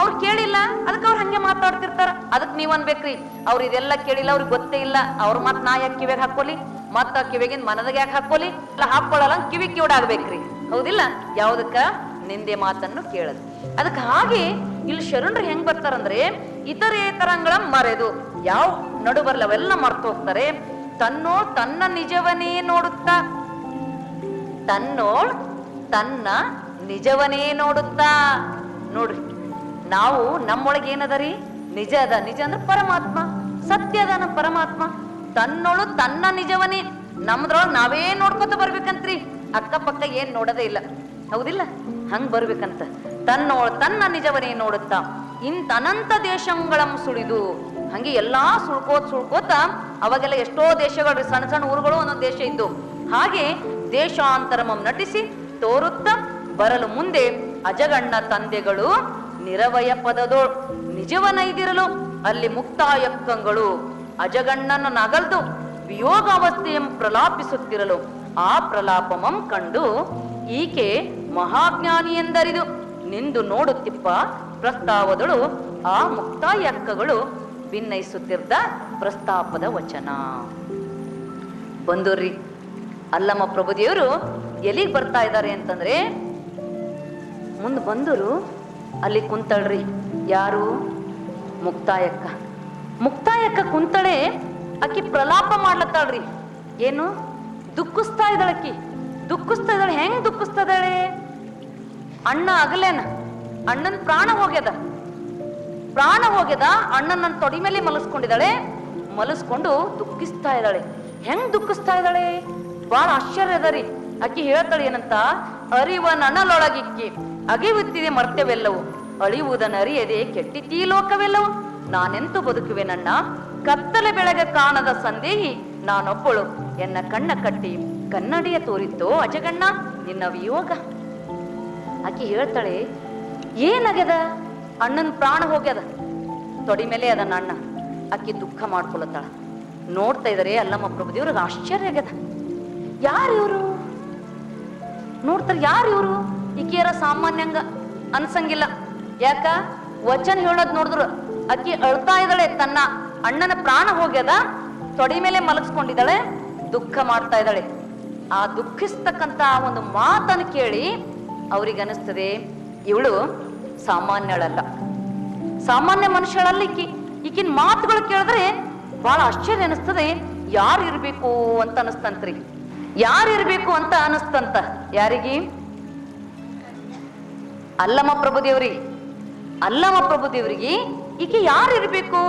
ಅವ್ರು ಕೇಳಿಲ್ಲ, ಅದಕ್ಕೆ ಅವ್ರು ಹಂಗೆ ಮಾತಾಡ್ತಿರ್ತಾರ. ಅದಕ್ಕೆ ನೀವ್ ಅನ್ಬೇಕ್ರಿ, ಅವ್ರು ಇದೆಲ್ಲ ಕೇಳಿಲ್ಲ, ಅವ್ರಿಗೆ ಗೊತ್ತೇ ಇಲ್ಲ. ಅವ್ರ ಮಾತ್ ನಾ ಯಾಕೆ ಕಿವ್ಯಾಗ ಹಾಕೋಲಿ ಮತ್ತ ಕಿವಿಗಿನ ಮನದಾಗ ಯಾಕೆ ಹಾಕೋಲಿ ಇಲ್ಲ ಹಾಕೊಳ್ಳಲ್ಲ ಕಿವಿ ಕಿವಿಡಾಗ್ಬೇಕ್ರಿ. ಹೌದಿಲ್ಲ? ಯಾವ್ದಕ್ಕ? ನಿಂದೆ ಮಾತನ್ನು ಕೇಳದು. ಅದಕ್ಕೆ ಹಾಗೆ ಇಲ್ಲಿ ಶರಣರು ಹೆಂಗ್ ಬರ್ತಾರಂದ್ರೆ ಇತರೇತರಂಗಳ ಮರೆದು ಯಾವ ನಡು ಬರಲ್ಲ ಅವೆಲ್ಲ ಮರ್ತು ಹೋಗ್ತಾರೆ. ತನ್ನೋ ತನ್ನ ನಿಜವನೇ ನೋಡುತ್ತಾ. ತನ್ನೋಳ್ ತನ್ನ ನಿಜವನೇ ನೋಡುತ್ತಾ. ನೋಡ್ರಿ, ನಾವು ನಮ್ಮೊಳಗೆ ಏನದರಿ ನಿಜ ಅದ ನಿಜ ಅಂದ್ರೆ ಪರಮಾತ್ಮ ಸತ್ಯ ಅದಾನ ಪರಮಾತ್ಮ. ತನ್ನೋಳು ತನ್ನ ನಿಜವನೇ ನಮ್ದ್ರೊಳಗೆ ನಾವೇ ನೋಡ್ಕೊತ ಬರ್ಬೇಕಂತ್ರಿ. ಅಕ್ಕಪಕ್ಕ ಏನ್ ನೋಡದೇ ಇಲ್ಲ. ಹೌದಿಲ್ಲ? ಹಂಗ್ ಬರ್ಬೇಕಂತ. ತನ್ನೋಳ್ ತನ್ನ ನಿಜವನೇ ನೋಡುತ್ತಾ, ಇಂತ ಅನಂತ ದೇಶಗಳಂ ಸುಳಿದು, ಹಂಗೆ ಎಲ್ಲಾ ಸುಳ್ಕೋತ್ ಸುಳ್ಕೋತ, ಅವಾಗೆಲ್ಲ ಎಷ್ಟೋ ದೇಶಗಳು ಸಣ್ಣ ಸಣ್ಣ ಊರುಗಳು ಒಂದೊಂದು ದೇಶ ಇದ್ದು. ಹಾಗೆ ದೇಶಾಂತರಮಂ ನಟಿಸಿ, ತೋರುತ್ತ ಬರಲು ಮುಂದೆ ಅಜಗಣ್ಣ ತಂದೆಗಳು ನಿರವಯ ಪದದೋ ನಿಜವನೈದಿರಲು ಅಲ್ಲಿ ಮುಕ್ತಾಯಕ್ಕಂಗಳು ಅಜಗಣ್ಣನ ನಗಲ್ದು, ವಿಯೋಗಾವಸ್ಥೆಯಂ ಪ್ರಲಾಪಿಸುತ್ತಿರಲು, ಆ ಪ್ರಲಾಪಮಂ ಕಂಡು ಈಕೆ ಮಹಾಜ್ಞಾನಿ ಎಂದರಿದು ನಿಂದು ನೋಡುತ್ತಿಪ್ಪ ಪ್ರಸ್ತಾವದಳು, ಆ ಮುಕ್ತಾಯಕ್ಕಗಳು ಭಿನ್ನಯಿಸುತ್ತಿದ್ದ ಪ್ರಸ್ತಾಪದ ವಚನ. ಬಂದೂರ್ರಿ, ಅಲ್ಲಮ್ಮ ಪ್ರಭುದೇವರು ಎಲ್ಲಿಗೆ ಬರ್ತಾ ಇದ್ದಾರೆ ಅಂತಂದ್ರೆ, ಮುಂದೆ ಬಂದರು, ಅಲ್ಲಿ ಕುಂತಳ್ರಿ. ಯಾರು? ಮುಕ್ತಾಯಕ್ಕ ಮುಕ್ತಾಯಕ್ಕ ಕುಂತಳೆ, ಆಕಿ ಪ್ರಲಾಪ ಮಾಡ್ಲತ್ತಾಳ್ರಿ. ಏನು? ದುಃಖಿಸ್ತಾ ಇದ್ದಾಳಕ್ಕಿ. ದುಃಖಿಸ್ತಾ ಇದ್ದಾಳೆ ಹೆಂಗ್ ದುಃಖಿಸ್ತದಳೆ? ಅಣ್ಣ ಆಗಲೇನ ಅಣ್ಣನ್ ಪ್ರಾಣ ಹೋಗ್ಯದ. ಪ್ರಾಣ ಹೋಗ್ಯದ ಅಣ್ಣನ ತೊಡಿ ಮೇಲೆ ಮಲಸ್ಕೊಂಡಿದ್ದಾಳೆ ಮಲಸ್ಕೊಂಡು ದುಃಖಿಸ್ತಾ ಇದ್ದಾಳೆ. ಹೆಂಗ್ ದುಃಖಿಸ್ತಾ ಇದ್ದಾಳೆ? ಬಹಳ ಆಶ್ಚರ್ಯ ಅದ ರೀ. ಅಕ್ಕಿ ಹೇಳ್ತಾಳೆ ಏನಂತ, ಅರಿವ ನನ್ನಲೊಳಗಿಕ್ಕಿ, ಅಗಿಯುತ್ತಿದೆ ಮರ್ತ್ಯವೆಲ್ಲವು ಅಳಿಯುವುದನ್ನು ಅರಿಯದೆ ಕೆಟ್ಟಿತೀ ಲೋಕವೆಲ್ಲವು. ನಾನೆಂತು ಬದುಕುವೆ ನನ್ನ ಕತ್ತಲೆ ಬೆಳಗ ಕಾಣದ ಸಂದೇಹಿ, ನಾನೊಬ್ಬಳು. ಎನ್ನ ಕಣ್ಣ ಕಟ್ಟಿ ಕನ್ನಡಿಯ ತೋರಿತ್ತೋ ಅಜಗಣ್ಣ? ನಿನ್ನ ವಿಯೋಗ. ಆಕಿ ಹೇಳ್ತಾಳೆ ಏನಾಗ್ಯದ ಅಣ್ಣನ ಪ್ರಾಣ ಹೋಗ್ಯದ. ತೊಡಿ ಮೇಲೆ ಅದನ್ನ ಅಣ್ಣ. ಆಕಿ ದುಃಖ ಮಾಡ್ಕೊಳತ್ತಾಳ. ನೋಡ್ತಾ ಇದಾರೆ ಅಲ್ಲಮ್ಮ ಪ್ರಭುದೇವ್ರಿಗೆ ಆಶ್ಚರ್ಯ ಆಗ್ಯದ. ಯಾರು ಇವರು? ನೋಡ್ತಾರೆ, ಯಾರು ಇವರು? ಈಕಿಯರ ಸಾಮಾನ್ಯಂಗ ಅನ್ಸಂಗಿಲ್ಲ. ಯಾಕ? ವಚನ ಹೇಳೋದ್ ನೋಡಿದ್ರು. ಅಕ್ಕಿ ಅಳ್ತಾ ಇದ್ದಾಳೆ, ತನ್ನ ಅಣ್ಣನ ಪ್ರಾಣ ಹೋಗ್ಯದ. ತೊಡಿ ಮೇಲೆ ಮಲಗಿಸ್ಕೊಂಡಿದ್ದಾಳೆ, ದುಃಖ ಮಾಡ್ತಾ ಇದ್ದಾಳೆ. ಆ ದುಃಖಿಸ್ತಕ್ಕಂತ ಒಂದು ಮಾತನ್ನು ಕೇಳಿ ಅವ್ರಿಗೆ ಅನಿಸ್ತದೆ ಇವಳು ಸಾಮಾನ್ಯಳಲ್ಲ. ಸಾಮಾನ್ಯ ಮನುಷ್ಯಳಲ್ಲಿ ಈಕಿ, ಈಕಿನ ಮಾತುಗಳು ಕೇಳಿದ್ರೆ ಬಹಳ ಆಶ್ಚರ್ಯ ಅನಿಸ್ತದೆ ಯಾರು ಇರ್ಬೇಕು ಅಂತ ಅನಿಸ್ತಂತ್ರಿ ಯಾರು ಇರ್ಬೇಕು ಅಂತ ಅನಿಸ್ತಂತ ಯಾರಿಗೆ? ಅಲ್ಲಮ್ಮ ಪ್ರಭುದೇವ್ರಿಗೆ ಅಲ್ಲಮ್ಮ ಪ್ರಭುದೇವ್ರಿಗೆ ಈಕೆ ಯಾರು ಇರ್ಬೇಕು?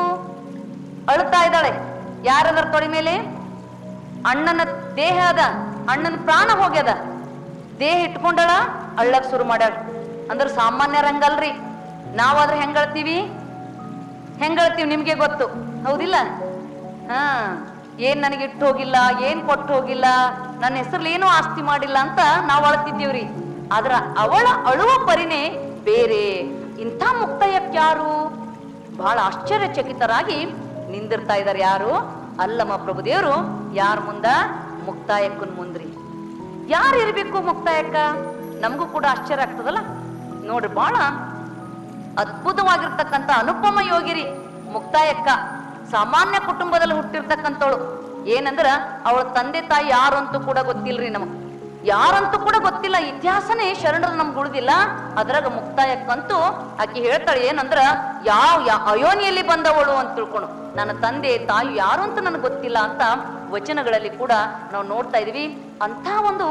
ಅಳ್ತಾ ಇದ್ದಾಳೆ. ಯಾರದರ ತೊಳಿ ಮೇಲೆ? ಅಣ್ಣನ ದೇಹದ ಅಣ್ಣನ ಪ್ರಾಣ ಹೋಗ್ಯದ. ದೇಹ ಇಟ್ಕೊಂಡಳ, ಅಳ್ಳಕ್ ಶುರು ಮಾಡ್ಯಾಳ. ಅಂದ್ರ ಸಾಮಾನ್ಯ ರಂಗಲ್ರಿ ನಾವಾದ್ರೆ ಹೆಂಗಳ್ತೀವಿ? ಹೆಂಗಳ್ತೀವಿ ನಿಮ್ಗೆ ಗೊತ್ತು. ಹೌದಿಲ್ಲ? ಹಾ, ಏನ್ ನನಗೆ ಇಟ್ಟು ಹೋಗಿಲ್ಲ, ಏನ್ ಕೊಟ್ಟು ಹೋಗಿಲ್ಲ, ನನ್ನ ಹೆಸರಲ್ಲಿ ಏನೂ ಆಸ್ತಿ ಮಾಡಿಲ್ಲ ಅಂತ ನಾವು ಅಳ್ತಿದ್ದೀವ್ರಿ. ಆದ್ರ ಅವಳ ಅಳುವ ಪರಿಣೆ ಬೇರೆ. ಇಂಥ ಮುಕ್ತಾಯಕ್ಕೆ ಯಾರು? ಬಹಳ ಆಶ್ಚರ್ಯಚಕಿತರಾಗಿ ನಿಂದಿರ್ತಾ ಇದ್ದಾರೆ ಯಾರು? ಅಲ್ಲಮ್ಮ ಪ್ರಭುದೇವರು ಯಾರ ಮುಂದ? ಮುಕ್ತಾಯಕ್ಕನ್ ಮುಂದ್ರಿ. ಯಾರು ಇರಬೇಕು ಮುಕ್ತಾಯಕ್ಕ? ನಮಗೂ ಕೂಡ ಆಶ್ಚರ್ಯ ಆಗ್ತದಲ್ಲ? ನೋಡ್ರಿ ಬಹಳ ಅದ್ಭುತವಾಗಿರ್ತಕ್ಕಂಥ ಅನುಪಮ ಯೋಗಿರಿ ಮುಕ್ತಾಯಕ್ಕ. ಸಾಮಾನ್ಯ ಕುಟುಂಬದಲ್ಲಿ ಹುಟ್ಟಿರ್ತಕ್ಕಂಥವಳು. ಏನಂದ್ರ, ಅವಳ ತಂದೆ ತಾಯಿ ಯಾರು ಅಂತೂ ಕೂಡ ಗೊತ್ತಿಲ್ರಿ ನಮಗ್. ಯಾರಂತೂ ಕೂಡ ಗೊತ್ತಿಲ್ಲ, ಇತಿಹಾಸನೇ ಶರಣರು ನಮ್ಗೆ ಉಳಿದಿಲ್ಲ. ಅದ್ರಾಗ ಮುಕ್ತಾಯಕ್ಕಂತೂ ಆಕೆ ಹೇಳ್ತಾಳೆ ಏನಂದ್ರ, ಯಾವ ಅಯೋನಿಯಲ್ಲಿ ಬಂದವಳು ಅಂತ ತಿಳ್ಕೊಂಡು ನನ್ನ ತಂದೆ, ತಾಯಿ ಯಾರು ಅಂತ ನನಗೆ ಗೊತ್ತಿಲ್ಲ ಅಂತ ವಚನಗಳಲ್ಲಿ ಕೂಡ ನಾವು ನೋಡ್ತಾ ಇದೀವಿ. ಅಂತ ಒಂದು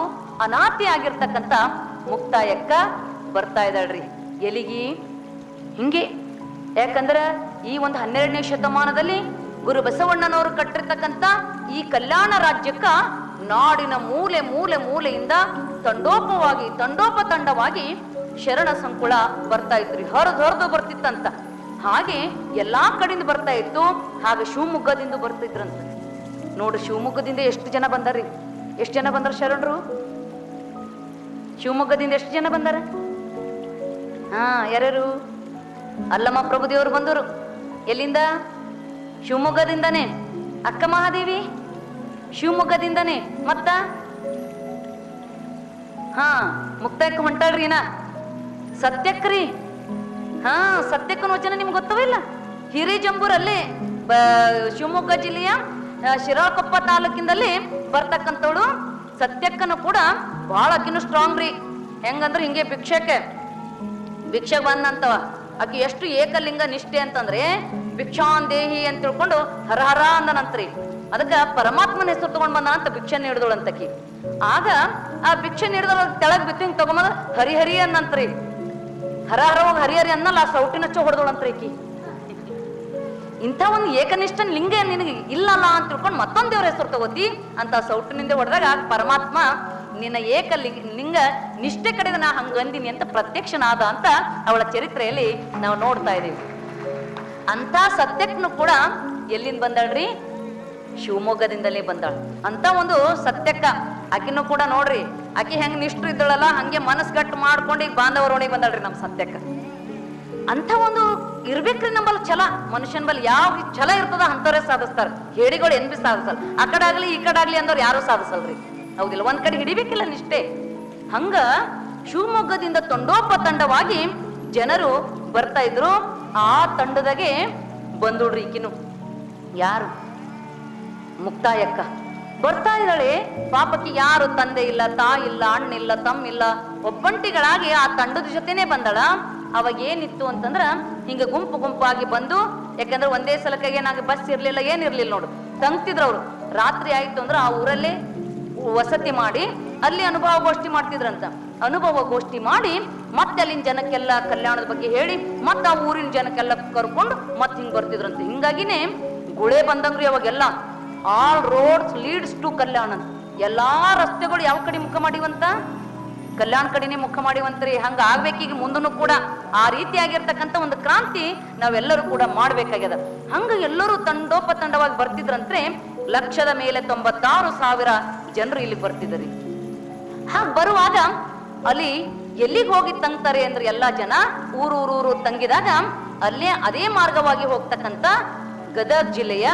ಅನಾಥಿ ಆಗಿರ್ತಕ್ಕಂಥ ಮುಕ್ತಾಯಕ್ಕ ಬರ್ತಾ ಇದ್ದಾಳ್ರಿ. ಎಲಿಗಿ ಹಿಂಗೆ. ಯಾಕಂದ್ರ ಈ ಒಂದು ಹನ್ನೆರಡನೇ ಶತಮಾನದಲ್ಲಿ ಗುರು ಬಸವಣ್ಣನವರು ಕಟ್ಟಿರ್ತಕ್ಕಂಥ ಈ ಕಲ್ಯಾಣ ರಾಜ್ಯಕ್ಕ ನಾಡಿನ ಮೂಲೆ ಮೂಲೆ ಮೂಲೆಯಿಂದ ತಂಡೋಪವಾಗಿ ತಂಡೋಪ ತಂಡವಾಗಿ ಶರಣ ಸಂಕುಳ ಬರ್ತಾ ಇತ್ರಿ ಹರಿದು ಹರಿದು ಬರ್ತಿತ್ತಂತ. ಹಾಗೆ ಎಲ್ಲಾ ಕಡೆಯಿಂದ ಬರ್ತಾ ಇತ್ತು. ಹಾಗೆ ಶಿವಮೊಗ್ಗದಿಂದ ಬರ್ತಿದ್ರಂತ. ನೋಡು ಶಿವಮೊಗ್ಗದಿಂದ ಎಷ್ಟು ಜನ ಬಂದಾರಿ ಎಷ್ಟು ಜನ ಬಂದಾರ ಶರಣರು? ಶಿವಮೊಗ್ಗದಿಂದ ಎಷ್ಟು ಜನ ಬಂದಾರ? ಹಾ, ಯಾರ್ಯಾರು? ಅಲ್ಲಮ್ಮ ಪ್ರಭುದೇವರು ಬಂದರು. ಎಲ್ಲಿಂದ? ಶಿವಮೊಗ್ಗದಿಂದನೇ. ಅಕ್ಕ ಮಹಾದೇವಿ? ಶಿವಮೊಗ್ಗದಿಂದನೇ, ಮತ್ತ? ಹಾ, ಮುಕ್ತಾಯಕ್ಕೆ ಹೊಂಟಾಳ್ರಿ ನಾ ಸತ್ಯಕ್ರಿ ಹಾ, ಸತ್ಯಕ್ಕನ ವಚನ ನಿಮ್ಗೆ ಗೊತ್ತವಿಲ್ಲ ಹಿರಿಜಂಬೂರಲ್ಲಿ ಶಿವಮೊಗ್ಗ ಜಿಲ್ಲೆಯ ಶಿರಾಕೊಪ್ಪ ತಾಲೂಕಿನಲ್ಲಿ ಬರ್ತಕ್ಕಂಥವಳು ಸತ್ಯಕ್ಕನು ಕೂಡ ಬಹಳ ಆಕಿನೂ ಸ್ಟ್ರಾಂಗ್ ರೀ. ಹೆಂಗಂದ್ರೆ ಹಿಂಗೆ ಭಿಕ್ಷಕ್ಕೆ ಭಿಕ್ಷೆ ಬಂದಂತವ. ಆಕೆ ಎಷ್ಟು ಏಕಲಿಂಗ ನಿಷ್ಠೆ ಅಂತಂದ್ರೆ ಭಿಕ್ಷಾನ್ ದೇಹಿ ಅಂತ ತಿಳ್ಕೊಂಡು ಹರ ಹರ ಅಂದನಂತ್ರಿ. ಅದಕ್ಕ ಪರಮಾತ್ಮನ ಹೆಸರು ತಗೊಂಡ್ ಬಂದ ಅಂತ ಭಿಕ್ಷೆ ನೀಡಿದಳಂತಕಿ ಆಗ ಆ ಭಿಕ್ಷೆ ನೀಡಿದಳ ತೆಳಗ್ ಬಿತ್ತು ಹಿಂಗ್ ತಗೊಂಬಂದ ಹರಿ ಹರಿ ಅನ್ನಂತ್ರಿ. ಹರ ಹರ ಹೋಗಿ ಹರಿ ಹರಿ ಅನ್ನಲ್ಲ, ಆ ಸೌಟಿನ ಹಚ್ಚ ಹೊಡೆದೋಳಂತ್ರಿ ಈಕಿ. ಇಂಥ ಒಂದು ಏಕನಿಷ್ಠ ಲಿಂಗ ನಿನಗೆ ಇಲ್ಲಲ್ಲ ಅಂತ ತಿಳ್ಕೊಂಡು ಮತ್ತೊಂದು ದೇವ್ರ ಹೆಸರು ತಗೋತಿ. ಅಂತ ಸೌಟಿನಿಂದ ಹೊಡೆದಾಗ ಪರಮಾತ್ಮ, ನಿನ್ನ ಏಕ ಲಿಂಗ ನಿಷ್ಠೆ ಕಡೆಗೆ ನಾ ಹಂಗಂದಿನಿ ಅಂತ ಪ್ರತ್ಯಕ್ಷನಾದ ಅಂತ ಅವಳ ಚರಿತ್ರೆಯಲ್ಲಿ ನಾವು ನೋಡ್ತಾ ಇದ್ದೀವಿ ಅಂತ ಸತ್ಯಕ್ನು ಕೂಡ ಎಲ್ಲಿಂದ ಬಂದಾಳ್ರಿ? ಶಿವಮೊಗ್ಗದಿಂದಲೇ ಬಂದಾಳ. ಅಂತ ಒಂದು ಸತ್ಯಕ್ಕ. ಆಕಿನೂ ಕೂಡ ನೋಡ್ರಿ, ಆಕಿ ಹೆಂಗ್ ನಿಷ್ಠರು ಇದ್ದಳಲ್ಲ, ಹಂಗೆ ಮನಸ್ ಗಟ್ಟು ಮಾಡ್ಕೊಂಡು ಈಗ ಬಾಂಧವರೋಣಿಗೆ ಬಂದಾಳ್ರಿ ನಮ್ಮ ಸತ್ಯಕ್ಕ. ಅಂತ ಒಂದು ಇರ್ಬೇಕ್ರಿ ನಮ್ಮಲ್ಲಿ ಛಲ. ಮನುಷ್ಯನ ಬಲ್ಲಿ ಯಾವ ಛಲ ಇರ್ತದ ಅಂತವರೇ ಸಾಧಿಸ್ತಾರ. ಹೇಳಿಗಳು ಏನ್ ಬಿ ಸಾಧಿಸಲ್ಲ. ಆ ಕಡೆ ಆಗ್ಲಿ, ಈ ಕಡೆ ಆಗ್ಲಿ ಅಂದವ್ರು ಯಾರು ಸಾಧಿಸಲ್ರಿ. ಹೌದಿಲ್ಲ, ಒಂದ್ ಕಡೆ ಹಿಡಿಬೇಕಿಲ್ಲ ನಿಷ್ಠೆ. ಹಂಗ ಶಿವಮೊಗ್ಗದಿಂದ ತಂಡೋಪತಂಡವಾಗಿ ಜನರು ಬರ್ತಾ ಇದ್ರು. ಆ ತಂಡದಾಗೆ ಬಂದುಡ್ರಿ ಈಕಿನು. ಯಾರು? ಮುಕ್ತಾಯಕ್ಕ. ಬರ್ತಾ ಇದ್ದಾಳೆ. ಪಾಪಕ್ಕೆ ಯಾರು ತಂದೆ ಇಲ್ಲ, ತಾಯಿ ಇಲ್ಲ ಅಣ್ಣಿಲ್ಲ ತಮ್ಮಿಲ್ಲ ಒಬ್ಬಂಟಿಗಳಾಗಿ ಆ ತಂಡದ ಜೊತೆನೆ ಬಂದಳ. ಅವಾಗ ಏನಿತ್ತು ಅಂತಂದ್ರ ಹಿಂಗ ಗುಂಪು ಗುಂಪಾಗಿ ಬಂದು, ಯಾಕಂದ್ರೆ ಒಂದೇ ಸಲಕ್ಕೆ ಏನಾಗ ಬಸ್ ಇರ್ಲಿಲ್ಲ ಏನಿರ್ಲಿಲ್ಲ ನೋಡು. ತಂಗ್ತಿದ್ರು ಅವ್ರು. ರಾತ್ರಿ ಆಯ್ತು ಅಂದ್ರೆ ಆ ಊರಲ್ಲೇ ವಸತಿ ಮಾಡಿ, ಅಲ್ಲಿ ಅನುಭವ ಗೋಷ್ಠಿ ಮಾಡ್ತಿದ್ರಂತ. ಅನುಭವ ಗೋಷ್ಠಿ ಮಾಡಿ, ಮತ್ತೆ ಅಲ್ಲಿನ ಜನಕ್ಕೆಲ್ಲ ಕಲ್ಯಾಣದ ಬಗ್ಗೆ ಹೇಳಿ, ಮತ್ತೆ ಆ ಊರಿನ ಜನಕ್ಕೆಲ್ಲ ಕರ್ಕೊಂಡು ಮತ್ತೆ ಹಿಂಗ್ ಬರ್ತಿದ್ರಂತ. ಹಿಂಗಾಗಿನೇ ಗುಳೆ ಬಂದಂಗ್ರಿ ಅವಾಗೆಲ್ಲ. All roads leads to Kalyana ಎಲ್ಲಾ ರಸ್ತೆಗಳು ಯಾವ ಕಡೆ ಮುಖ ಮಾಡಿವಂತ ಕಲ್ಯಾಣ ಕಡೆನೇ ಮುಖ ಮಾಡಿವಂತ್ರಿ ಹಂಗ ಆಗ್ಬೇಕೀಗ ಮುಂದೂ ಕೂಡ ಆ ರೀತಿಯಾಗಿರ್ತಕ್ಕಂಥ ಒಂದು ಕ್ರಾಂತಿ ನಾವೆಲ್ಲರೂ ಕೂಡ ಮಾಡ್ಬೇಕಾಗ್ಯದ ಹಂಗ ಎಲ್ಲರೂ ತಂಡೋಪ ತಂಡವಾಗಿ ಬರ್ತಿದ್ರಂದ್ರೆ ಲಕ್ಷದ ಮೇಲೆ ತೊಂಬತ್ತಾರು ಸಾವಿರ ಜನರು ಇಲ್ಲಿ ಬರ್ತಿದ್ರಿ ಹಾಗ ಬರುವಾಗ ಅಲ್ಲಿ ಎಲ್ಲಿಗೆ ಹೋಗಿ ತಂಗ್ತಾರೆ ಅಂದ್ರೆ ಎಲ್ಲಾ ಜನ ಊರು ಊರು ಊರು ತಂಗಿದಾಗ ಅಲ್ಲೇ ಅದೇ ಮಾರ್ಗವಾಗಿ ಹೋಗ್ತಕ್ಕಂಥ ಗದಗ ಜಿಲ್ಲೆಯ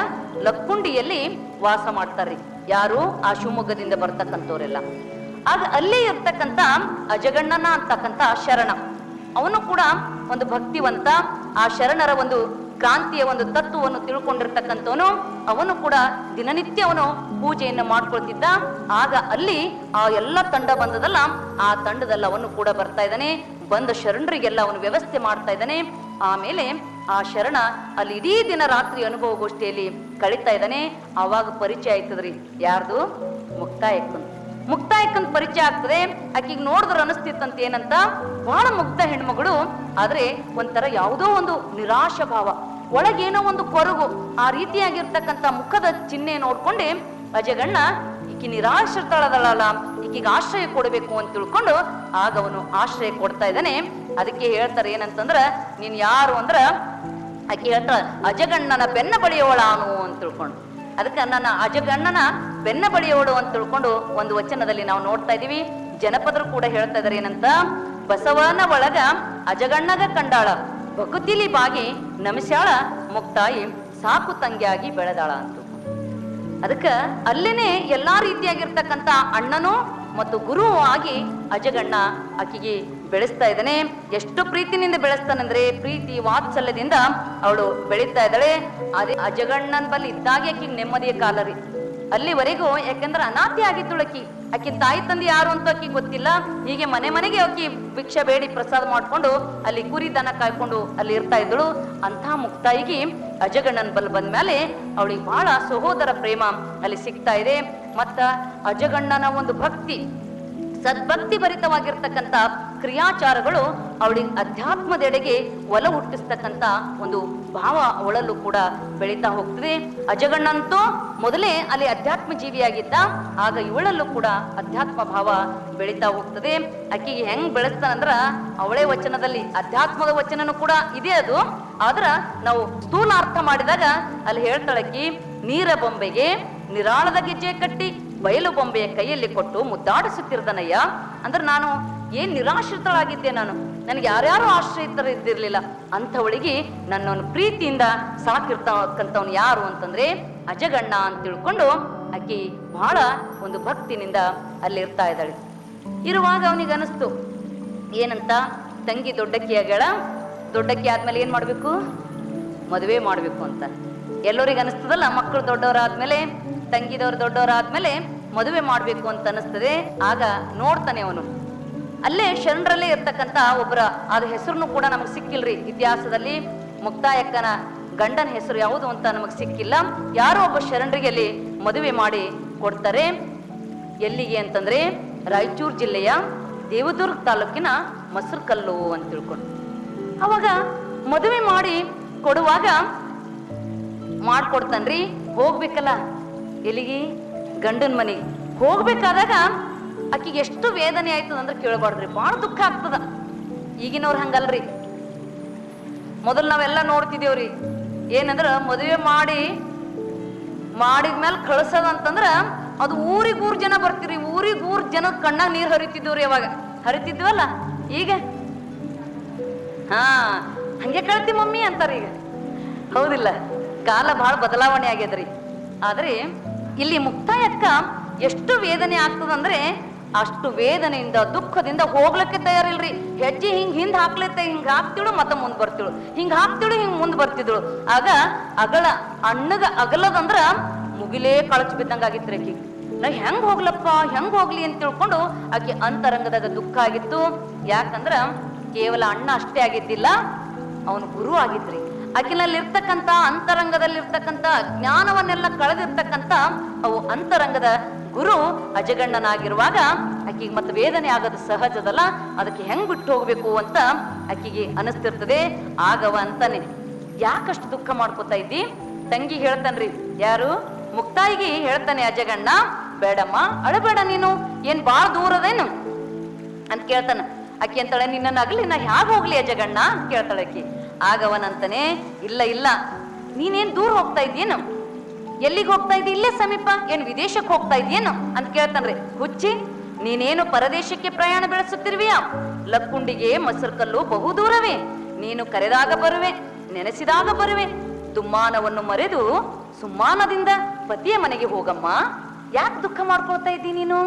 ಲಕ್ಕುಂಡಿಯಲ್ಲಿ ವಾಸ ಮಾಡ್ತಾರ್ರಿ. ಯಾರು ಆ ಶಿವಮೊಗ್ಗದಿಂದ ಬರ್ತಕ್ಕಂಥವ್ರೆಲ್ಲ. ಆಗ ಅಲ್ಲಿ ಇರ್ತಕ್ಕಂಥ ಅಜಗಣ್ಣನ ಅಂತಕ್ಕಂಥ ಶರಣ. ಅವನು ಕೂಡ ಒಂದು ಭಕ್ತಿವಂತ, ಆ ಶರಣರ ಒಂದು ಕ್ರಾಂತಿಯ ಒಂದು ತತ್ವವನ್ನು ತಿಳ್ಕೊಂಡಿರ್ತಕ್ಕಂಥವನು. ಅವನು ಕೂಡ ದಿನನಿತ್ಯ ಅವನು ಪೂಜೆಯನ್ನು ಮಾಡ್ಕೊಳ್ತಿದ್ದ. ಆಗ ಅಲ್ಲಿ ಆ ಎಲ್ಲ ತಂಡ ಬಂದದಲ್ಲ, ಆ ತಂಡದಲ್ಲಿ ಅವನು ಕೂಡ ಬರ್ತಾ ಇದ್ದಾನೆ. ಬಂದ ಶರಣರಿಗೆಲ್ಲ ಅವನು ವ್ಯವಸ್ಥೆ ಮಾಡ್ತಾ ಇದ್ದಾನೆ. ಆಮೇಲೆ ಆ ಶರಣ ಅಲ್ಲಿ ಇಡೀ ದಿನ ರಾತ್ರಿ ಅನುಭವ ಗೋಷ್ಠಿಯಲ್ಲಿ ಕಳೀತಾ ಇದ್ದಾನೆ. ಆವಾಗ ಪರಿಚಯ ಆಯ್ತದ್ರಿ. ಯಾರ್ದು? ಮುಕ್ತಾಯಕ್ಕಂತ ಮುಕ್ತಾಯಕ್ಕಂತ ಪರಿಚಯ ಆಗ್ತದೆ. ಆಕಿಗೆ ನೋಡಿದ್ರೆ ಅನಿಸ್ತಿತ್ತಂತ ಏನಂತ? ಬಹಳ ಮುಗ್ಧ ಹೆಣ್ಮಗಳು. ಆದ್ರೆ ಒಂಥರ ಯಾವುದೋ ಒಂದು ನಿರಾಶ ಭಾವ. ಒಳಗೇನೋ ಒಂದು ಕೊರಗು. ಆ ರೀತಿಯಾಗಿರ್ತಕ್ಕಂಥ ಮುಖದ ಚಿಹ್ನೆ ನೋಡ್ಕೊಂಡೆ ಅಜಗಣ್ಣ ಈಕಿ ನಿರಾಶ್ರಿತಳದಳಲ್ಲ. ಈಕಿಗೆ ಆಶ್ರಯ ಕೊಡಬೇಕು ಅಂತ ತಿಳ್ಕೊಂಡು ಆಗ ಅವನು ಆಶ್ರಯ ಕೊಡ್ತಾ ಇದ್ದಾನೆ. ಅದಕ್ಕೆ ಹೇಳ್ತಾರೆ ಏನಂತಂದ್ರ, ನೀನ್ ಯಾರು ಅಂದ್ರ ಆಕೆ ಹೇಳ್ತಾಳ, ಅಜಗಣ್ಣನ ಬೆನ್ನ ಬಳಿಯವಳಾನು ಅಂತ ತಿಳ್ಕೊಂಡು. ಅದಕ್ಕೆ ನನ್ನ ಅಜಗಣ್ಣನ ಬೆನ್ನ ಬಳಿಯೋಳು ಅಂತ ತಿಳ್ಕೊಂಡು ಒಂದು ವಚನದಲ್ಲಿ ನಾವು ನೋಡ್ತಾ ಇದೀವಿ ಜನಪದರು ಕೂಡ ಹೇಳ್ತಾ ಇದಾರೆ ಏನಂತ? ಬಸವನ ಒಳಗ ಅಜಗಣ್ಣಗ ಕಂಡಾಳ, ಬಕುತಿಲಿ ಬಾಗಿ ನಮಿಸಾಳ ಮುಕ್ತಾಯಿ ಸಾಕು ತಂಗಿಯಾಗಿ ಬೆಳೆದಾಳ ಅಂತ ಅದಕ್ಕ ಅಲ್ಲೇನೆ ಎಲ್ಲಾ ರೀತಿಯಾಗಿರ್ತಕ್ಕಂತ ಅಣ್ಣನು ಮತ್ತು ಗುರು ಆಗಿ ಅಜಗಣ್ಣ ಆಕಿಗೆ ಬೆಳೆಸ್ತಾ ಇದ್ದಾನೆ. ಎಷ್ಟು ಪ್ರೀತಿನಿಂದ ಬೆಳೆಸ್ತಾನಂದ್ರೆ ಪ್ರೀತಿ ವಾತ್ಸಲ್ಯದಿಂದ ಅವಳು ಬೆಳೀತಾ ಇದ್ದಾಳೆ. ಅದೇ ಅಜಗಣ್ಣನ್ ಬಲ್ಲಿ ಇದ್ದಾಗೆ ಆಕಿಗೆ ನೆಮ್ಮದಿಯ ಕಾಲ ರೀ. ಅಲ್ಲಿವರೆಗೂ ಯಾಕಂದ್ರೆ ಅನಾಥೆ ಆಗಿದ್ದಳು ಆಕಿ. ಆಕಿ ತಾಯಿ ತಂದೆ ಯಾರು ಅಂತ ಆಕಿ ಗೊತ್ತಿಲ್ಲ. ಹೀಗೆ ಮನೆ ಮನೆಗೆ ಆಕಿ ಭಿಕ್ಷೆ ಬೇಡಿ ಪ್ರಸಾದ ಮಾಡ್ಕೊಂಡು ಅಲ್ಲಿ ಕುರಿ ದನ ಕಾಯ್ಕೊಂಡು ಅಲ್ಲಿ ಇರ್ತಾ ಇದ್ದಳು. ಅಂತ ಮುಕ್ತಾಯಿಗೆ ಅಜಗಣ್ಣನ್ ಬಲ್ ಬಂದ್ಮೇಲೆ ಅವಳಿಗೆ ಬಹಳ ಸಹೋದರ ಪ್ರೇಮ ಅಲ್ಲಿ ಸಿಗ್ತಾ ಇದೆ. ಮತ್ತ ಅಜಗಣ್ಣನ ಒಂದು ಭಕ್ತಿ ಸದ್ಭಕ್ತಿ ಭರಿತವಾಗಿರ್ತಕ್ಕಂಥ ಕ್ರಿಯಾಚಾರಗಳು ಅವಳಿಗೆ ಅಧ್ಯಾತ್ಮದೆಡೆಗೆ ಒಲ ಹುಟ್ಟಿಸ್ತಕ್ಕಂಥ ಒಂದು ಭಾವ ಅವಳಲ್ಲೂ ಕೂಡ ಬೆಳೀತಾ ಹೋಗ್ತದೆ. ಅಜಗಣ್ಣಂತೂ ಮೊದಲೇ ಅಲ್ಲಿ ಅಧ್ಯಾತ್ಮ ಜೀವಿಯಾಗಿದ್ದ, ಆಗ ಇವಳಲ್ಲೂ ಕೂಡ ಅಧ್ಯಾತ್ಮ ಭಾವ ಬೆಳೀತಾ ಹೋಗ್ತದೆ. ಆಕೆಗೆ ಹೆಂಗ್ ಬೆಳೆಸ್ತಾನಂದ್ರ ಅವಳೇ ವಚನದಲ್ಲಿ, ಅಧ್ಯಾತ್ಮದ ವಚನನೂ ಕೂಡ ಇದೆ ಅದು. ಆದ್ರ ನಾವು ಸ್ಥೂಲ ಅರ್ಥ ಮಾಡಿದಾಗ ಅಲ್ಲಿ ಹೇಳ್ತಾಳಕ್ಕಿ ನೀರ ಬೊಂಬೆಗೆ ನಿರಾಳದ ಗೆಜ್ಜೆ ಕಟ್ಟಿ ಬಯಲು ಬೊಂಬೆಯ ಕೈಯಲ್ಲಿ ಕೊಟ್ಟು ಮುದ್ದಾಡಿಸುತ್ತಿರದನಯ್ಯ. ಅಂದ್ರೆ ನಾನು ಏನ್ ನಿರಾಶ್ರಿತಳಾಗಿದ್ದೆ ನಾನು? ನನಗೆ ಯಾರ್ಯಾರು ಆಶ್ರಯಿತರ ಇದ್ದಿರ್ಲಿಲ್ಲ ಅಂಥವಳಿಗೆ ನನ್ನನ್ನು ಪ್ರೀತಿಯಿಂದ ಸಾಕಿರ್ತಕ್ಕಂಥವ್ನು ಯಾರು ಅಂತಂದ್ರೆ ಅಜಗಣ್ಣ ಅಂತ ತಿಳ್ಕೊಂಡು ಆಕಿ ಬಹಳ ಒಂದು ಭಕ್ತಿನಿಂದ ಅಲ್ಲಿ ಇರ್ತಾ ಇದ್ದಾಳೆ. ಇರುವಾಗ ಅವನಿಗೆ ಅನಿಸ್ತು ಏನಂತ? ತಂಗಿ ದೊಡ್ಡಕ್ಕಿ ಆಗ್ಯಾಳ ದೊಡ್ಡಕ್ಕಿ ಆದ್ಮೇಲೆ ಏನ್ ಮಾಡ್ಬೇಕು? ಮದುವೆ ಮಾಡ್ಬೇಕು ಅಂತ. ಎಲ್ಲರಿಗೂ ಅನಿಸ್ತದಲ್ಲ ಮಕ್ಕಳು ದೊಡ್ಡವರಾದ್ಮೇಲೆ? ತಂಗಿದವ್ರು ದೊಡ್ಡವರಾದ್ಮೇಲೆ ಮದುವೆ ಮಾಡಬೇಕು ಅಂತ ಅನಿಸ್ತದೆ ಆಗ ನೋಡ್ತಾನೆ ಅವನು. ಅಲ್ಲೇ ಶರಣರಲ್ಲೇ ಇರ್ತಕ್ಕಂತ ಒಬ್ಬರ ಅದ ಹೆಸರು ಕೂಡ ನಮಗೆ ಸಿಕ್ಕಿಲ್ರಿ ಇತಿಹಾಸದಲ್ಲಿ. ಮುಕ್ತಾಯಕ್ಕನ ಗಂಡನ ಹೆಸರು ಯಾವುದು ಅಂತ ನಮಗೆ ಸಿಕ್ಕಿಲ್ಲ. ಯಾರೋ ಒಬ್ಬ ಶರಣರಿಗೆ ಅಲ್ಲಿ ಮದುವೆ ಮಾಡಿ ಕೊಡ್ತಾರೆ. ಎಲ್ಲಿಗೆ ಅಂತಂದ್ರೆ ರಾಯಚೂರು ಜಿಲ್ಲೆಯ ದೇವದುರ್ಗ ತಾಲೂಕಿನ ಮೊಸರುಕಲ್ಲು ಅಂತ ತಿಳ್ಕೊಂಡು. ಅವಾಗ ಮದುವೆ ಮಾಡಿ ಕೊಡುವಾಗ ಮಾಡ್ಕೊಡ್ತಾನ್ರಿ. ಹೋಗ್ಬೇಕಲ್ಲ. ಎಲ್ಲಿಗೆ? ಗಂಡನ ಮನೆಗೆ ಹೋಗ್ಬೇಕಾದಾಗ ಆಕಿಗೆ ಎಷ್ಟು ವೇದನೆ ಆಯ್ತದ ಅಂದ್ರೆ ಕೇಳಬಾರ್ದ್ರಿ. ಬಹಳ ದುಃಖ ಆಗ್ತದ. ಈಗಿನವ್ರು ಹಂಗಲ್ರಿ. ಮೊದಲು ನಾವೆಲ್ಲ ನೋಡ್ತಿದ್ದೇವ್ರಿ ಏನಂದ್ರ ಮದುವೆ ಮಾಡಿ, ಮಾಡಿದ ಮೇಲೆ ಕಳ್ಸದ ಅಂತಂದ್ರ ಅದು ಊರಿಗ್ ಊರ್ ಜನ ಬರ್ತೀರಿ. ಊರಿಗ್ ಊರ್ ಜನ ಕಣ್ಣಾಗ ನೀರು ಹರಿತಿದ್ವಿ ಅವಾಗ. ಹರಿತಿದ್ವಲ್ಲ ಈಗ? ಹಾ, ಹಂಗೆ ಕಳ್ತಿ ಮಮ್ಮಿ ಅಂತಾರೀಗ. ಹೌದಿಲ್ಲ. ಕಾಲ ಬಹಳ ಬದಲಾವಣೆ ಆಗ್ಯದ್ರಿ. ಆದ್ರೆ ಇಲ್ಲಿ ಮುಕ್ತಾಯಕ್ಕ ಎಷ್ಟು ವೇದನೆ ಆಗ್ತದಂದ್ರೆ ಅಷ್ಟು ವೇದನೆಯಿಂದ, ದುಃಖದಿಂದ ಹೋಗ್ಲಿಕ್ಕೆ ತಯಾರಿಲ್ರಿ. ಹೆಜ್ಜೆ ಹಿಂಗ್ ಹಿಂದ್ ಹಾಕ್ಲತ್ತೆ, ಹಿಂಗ್ ಹಾಕ್ತಿಳು, ಮತ್ತ ಮುಂದ್ ಬರ್ತಿಳು. ಹಿಂಗ್ ಹಾಕ್ತಿಳು, ಹಿಂಗ್ ಮುಂದ್ ಬರ್ತಿದ್ಳು. ಆಗ ಅಗಳ ಅಣ್ಣಗ ಅಗಲದಂದ್ರ ಮುಗಿಲೇ ಕಳಚ್ ಬಿದ್ದಂಗ ಆಕಿ. ನಾ ಹೆಂಗ್ ಹೋಗ್ಲಪ್ಪ, ಹೆಂಗ್ ಹೋಗ್ಲಿ ಅಂತ ತಿಳ್ಕೊಂಡು ಆಕೆ ಅಂತರಂಗದಾಗ ದುಃಖ ಆಗಿತ್ತು. ಯಾಕಂದ್ರ ಕೇವಲ ಅಣ್ಣ ಅಷ್ಟೇ ಆಗಿದ್ದಿಲ್ಲ, ಅವನು ಗುರು ಆಗಿದ್ರಿ. ಆಕಿನಲ್ಲಿ ಅಂತರಂಗದಲ್ಲಿರ್ತಕ್ಕಂಥ, ಜ್ಞಾನವನ್ನೆಲ್ಲ ಕಳೆದಿರ್ತಕ್ಕಂಥ ಅವು ಅಂತರಂಗದ ಗುರು ಅಜಗಣ್ಣನಾಗಿರುವಾಗ ಆಕಿಗೆ ಮತ್ತೆ ವೇದನೆ ಆಗೋದು ಸಹಜದಲ್ಲ, ಅದಕ್ಕೆ ಹೆಂಗ್ ಬಿಟ್ಟು ಹೋಗ್ಬೇಕು ಅಂತ ಆಕಿಗೆ ಅನಿಸ್ತಿರ್ತದೆ. ಆಗವ ಅಂತಾನೆ, ಯಾಕಷ್ಟು ದುಃಖ ಮಾಡ್ಕೋತಾ ಇದ್ದಿ? ತಂಗಿ ಹೇಳ್ತಾನ್ರಿ, ಯಾರು? ಮುಕ್ತಾಯಿಗೆ ಹೇಳ್ತಾನೆ ಅಜಗಣ್ಣ, ಬೇಡಮ್ಮ, ಅಳಬೇಡ ನೀನು, ಏನ್ ಬಾಳ ದೂರದೇನು? ಅಂತ ಕೇಳ್ತಾನ. ಆಕೆ ಅಂತಾಳೆ, ನಿನ್ನ ಅಗಲಿ ನಾ ಹ್ಯಾಗ ಹೋಗ್ಲಿ ಅಜಗಣ್ಣ? ಅಂತ ಕೇಳ್ತಾಳೆ ಆಕಿ. ಆಗವನಂತಾನೆ, ಇಲ್ಲ ಇಲ್ಲ. ನೀನೇನ್ ದೂರ ಹೋಗ್ತಾ ಇದೇನು ಎಲ್ಲಿಗೆ ಹೋಗ್ತಾ ಇದ್ದೀ? ಇಲ್ಲೇ ಸಮೀಪ. ಏನು ವಿದೇಶಕ್ಕೆ ಹೋಗ್ತಾ ಇದೇನು ಅಂತ ಕೇಳ್ತಾನ್ರಿ. ಹುಚ್ಚಿ, ನೀನೇನು ಪರದೇಶಕ್ಕೆ ಪ್ರಯಾಣ ಬೆಳೆಸುತ್ತಿರುವಿಯಾ? ಲಕ್ಕುಂಡಿಗೆ ಮಸರ್ಕಲ್ಲು ಬಹು ದೂರವೇ. ನೀನು ಕರೆದಾಗ ಬರುವೆ, ನೆನೆಸಿದಾಗ ಬರುವೆ. ದುಮ್ಮಾನವನ್ನು ಮರೆದು ಸುಮ್ಮಾನದಿಂದ ಪತಿಯ ಮನೆಗೆ ಹೋಗಮ್ಮ. ಯಾಕೆ ದುಃಖ ಮಾಡ್ಕೊಳ್ತಾ ಇದ್ದೀ ನೀನು?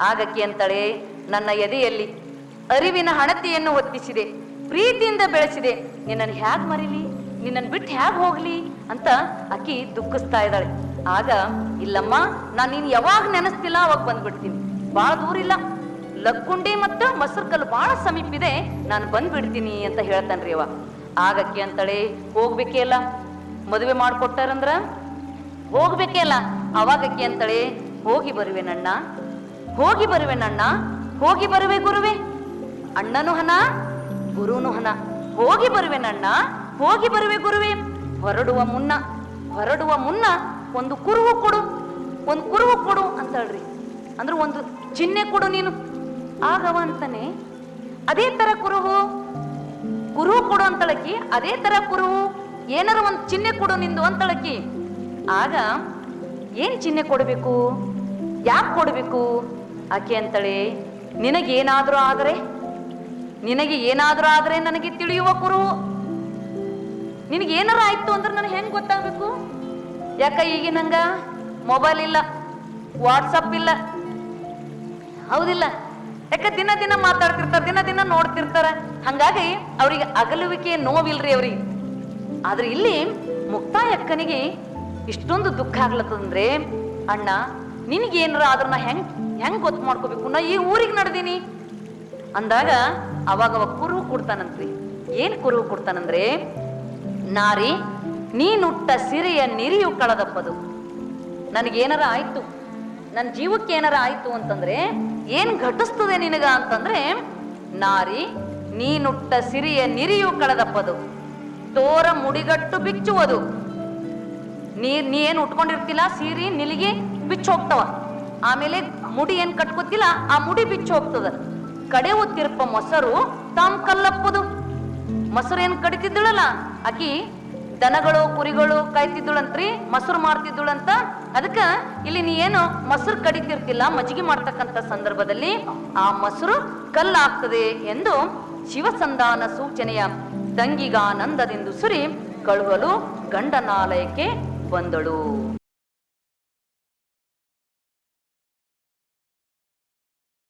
ಆಗಕ್ಕೆ ಅಂತಳೆ, ನನ್ನ ಎದೆಯಲ್ಲಿ ಅರಿವಿನ ಹಣತೆಯನ್ನು ಹೊತ್ತಿಸಿದೆ. ಪ್ರೀತಿಯಿಂದ ಬೆಳೆಸಿದೆ. ನಿನ್ನನ್ನು ಹ್ಯಾಗ್ ಮರಿಲಿ? ನಿನ್ನನ್ನು ಬಿಟ್ಟು ಹ್ಯಾಗ್ ಹೋಗ್ಲಿ? ಅಂತ ಅಕ್ಕಿ ದುಃಖಿಸ್ತಾ ಇದ್ದಾಳೆ. ಆಗ, ಇಲ್ಲಮ್ಮ, ನಾನು ನೀನು ಯಾವಾಗ ನೆನೆಸ್ತಿಲ್ಲ, ಅವಾಗ ಬಂದ್ಬಿಡ್ತೀನಿ. ಭಾಳ ದೂರ ಇಲ್ಲ. ಲಕ್ಕುಂಡಿ ಮತ್ತು ಮಸರ್ಕಲ್ಲು ಬಹಳ ಸಮೀಪ ಇದೆ ನಾನು ಬಂದ್ಬಿಡ್ತೀನಿ ಅಂತ ಹೇಳ್ತಾನ್ರಿ ಅವ. ಅಕ್ಕಿ ಅಂತಳೆ, ಹೋಗ್ಬೇಕೇ ಅಲ್ಲ ಮದುವೆ ಮಾಡ್ಕೊಟ್ಟಾರಂದ್ರ? ಹೋಗ್ಬೇಕೇ ಅಲ್ಲ ಅವಾಗಕ್ಕೆ ಅಂತಳೆ, ಹೋಗಿ ಬರುವೆ ನನ್ನ ಹೋಗಿ ಬರುವೆ ನಣ್ಣ. ಹೋಗಿ ಬರುವೆ ಗುರುವೆ. ಅಣ್ಣನು ಹನ ಗುರುನು ಹಣ ಹೋಗಿ ಬರುವೆ ನನ್ನ, ಹೋಗಿ ಬರುವೆ ಗುರುವೆ. ಹೊರಡುವ ಮುನ್ನ ಹೊರಡುವ ಮುನ್ನ ಒಂದು ಕುರುವು ಕೊಡು, ಒಂದು ಕುರುವು ಕೊಡು ಅಂತಳ್ರಿ. ಅಂದ್ರೆ ಒಂದು ಚಿಹ್ನೆ ಕೊಡು ನೀನು. ಆಗವ ಅಂತಾನೆ ಅದೇ ತರ ಕುರುಹು. ಕುರುಹು ಕೊಡು ಅಂತಳಕಿ, ಅದೇ ತರ ಕುರುಹು. ಏನಾರ ಒಂದು ಚಿಹ್ನೆ ಕೊಡು ನಿಂದು ಅಂತಳಕಿ. ಆಗ ಏನ್ ಚಿಹ್ನೆ ಕೊಡಬೇಕು? ಯಾಕೆ ಕೊಡಬೇಕು? ಆಕೆ ಅಂತಳೆ, ನಿನಗೇನಾದ್ರೂ ಆದರೆ ನಿನಗೆ ಏನಾದ್ರೂ ಆದರೆ ನನಗೆ ತಿಳಿಯುವ ಕುರು ನಿನಗೆ ಏನಾರ ಆಯ್ತು ಅಂದ್ರೆ ನನಗೆ ಹೆಂಗ್ ಗೊತ್ತಾಗಬೇಕು? ಯಾಕ ಈಗ ನಂಗ ಮೊಬೈಲ್ ಇಲ್ಲ ವಾಟ್ಸಪ್ ಇಲ್ಲ. ಹೌದಿಲ್ಲ. ಯಾಕ ದಿನ ದಿನ ಮಾತಾಡ್ತಿರ್ತಾರ, ದಿನ ದಿನ ನೋಡ್ತಿರ್ತಾರ. ಹಂಗಾಗಿ ಅವ್ರಿಗೆ ಅಗಲುವಿಕೆ ನೋವಿಲ್ರಿ ಅವ್ರಿಗೆ. ಆದ್ರೆ ಇಲ್ಲಿ ಮುಕ್ತಾಯಕ್ಕನಿಗೆ ಇಷ್ಟೊಂದು ದುಃಖ ಆಗ್ಲತ್ತಂದ್ರೆ ಅಣ್ಣ ನಿನಗೆ ಏನಾರ ಆದ್ರ ನಾ ಹೆಂಗ್ ಹೆಂಗ್ ಗೊತ್ತು ಮಾಡ್ಕೋಬೇಕು? ನಾ ಈ ಊರಿಗೆ ನಡೆದೀನಿ. ಅಂದಾಗ ಅವಾಗ ಅವಾಗ ಕುರುಹು ಕೊಡ್ತಾನಂತ್ರಿ. ಏನ್ ಕುರುಹು ಕೊಡ್ತಾನಂದ್ರೆ, ನಾರಿ, ನೀನುಟ್ಟ ಸಿರಿಯ ನಿರಿಯು ಕಳೆದಪ್ಪದು. ನನಗೇನಾರ ಆಯ್ತು? ನನ್ನ ಜೀವಕ್ಕೆ ಏನಾರ ಆಯ್ತು ಅಂತಂದ್ರೆ, ಏನ್ ಘಟಿಸ್ತದೆ ನಿನಗ ಅಂತಂದ್ರೆ, ನಾರಿ, ನೀನುಟ್ಟ ಸಿರಿಯ ನಿರಿಯು ಕಳೆದಪ್ಪದು. ತೋರ ಮುಡಿಗಟ್ಟು ಬಿಚ್ಚುವುದು. ನೀ ನೀ ಏನ್ ಉಟ್ಕೊಂಡಿರ್ತಿಲ್ಲ? ಸೀರಿ, ನಿಲಿಗೆ ಬಿಚ್ಚ ಹೋಗ್ತವ ಆಮೇಲೆ ಮುಡಿ ಏನ್ ಕಟ್ಕೋತಿಲ್ಲ? ಆ ಮುಡಿ ಬಿಚ್ಚ ಹೋಗ್ತದ ಕಡೆವು ತಿರ್ಪ ಮೊಸರು ತಾಮ್ ಕಲ್ಲಪ್ಪದು. ಮೊಸರು ಕಡಿತಿದ್ದಳಲ್ಲ? ಆಕಿ ದನಗಳು, ಕುರಿಗಳು ಕಾಯ್ತಿದ್ದಳಂತ್ರಿ, ಮೊಸರು ಮಾಡ್ತಿದ್ದಳಂತ ಅದಕ್ಕ ಇಲ್ಲಿ ನೀ ಏನು ಮೊಸರು ಕಡಿತಿರ್ತಿಲ್ಲ, ಮಜ್ಜಿಗೆ ಮಾಡ್ತಕ್ಕಂಥ ಸಂದರ್ಭದಲ್ಲಿ ಆ ಮೊಸರು ಕಲ್ಲಾಗ್ತದೆ ಎಂದು ಶಿವಸಂಧಾನ ಸೂಚನೆಯ ತಂಗಿಗಾನಂದದಿಂದ ಸುರಿ ಕಳುವಲು ಗಂಡನಾಲಯಕ್ಕೆ ಬಂದಳು.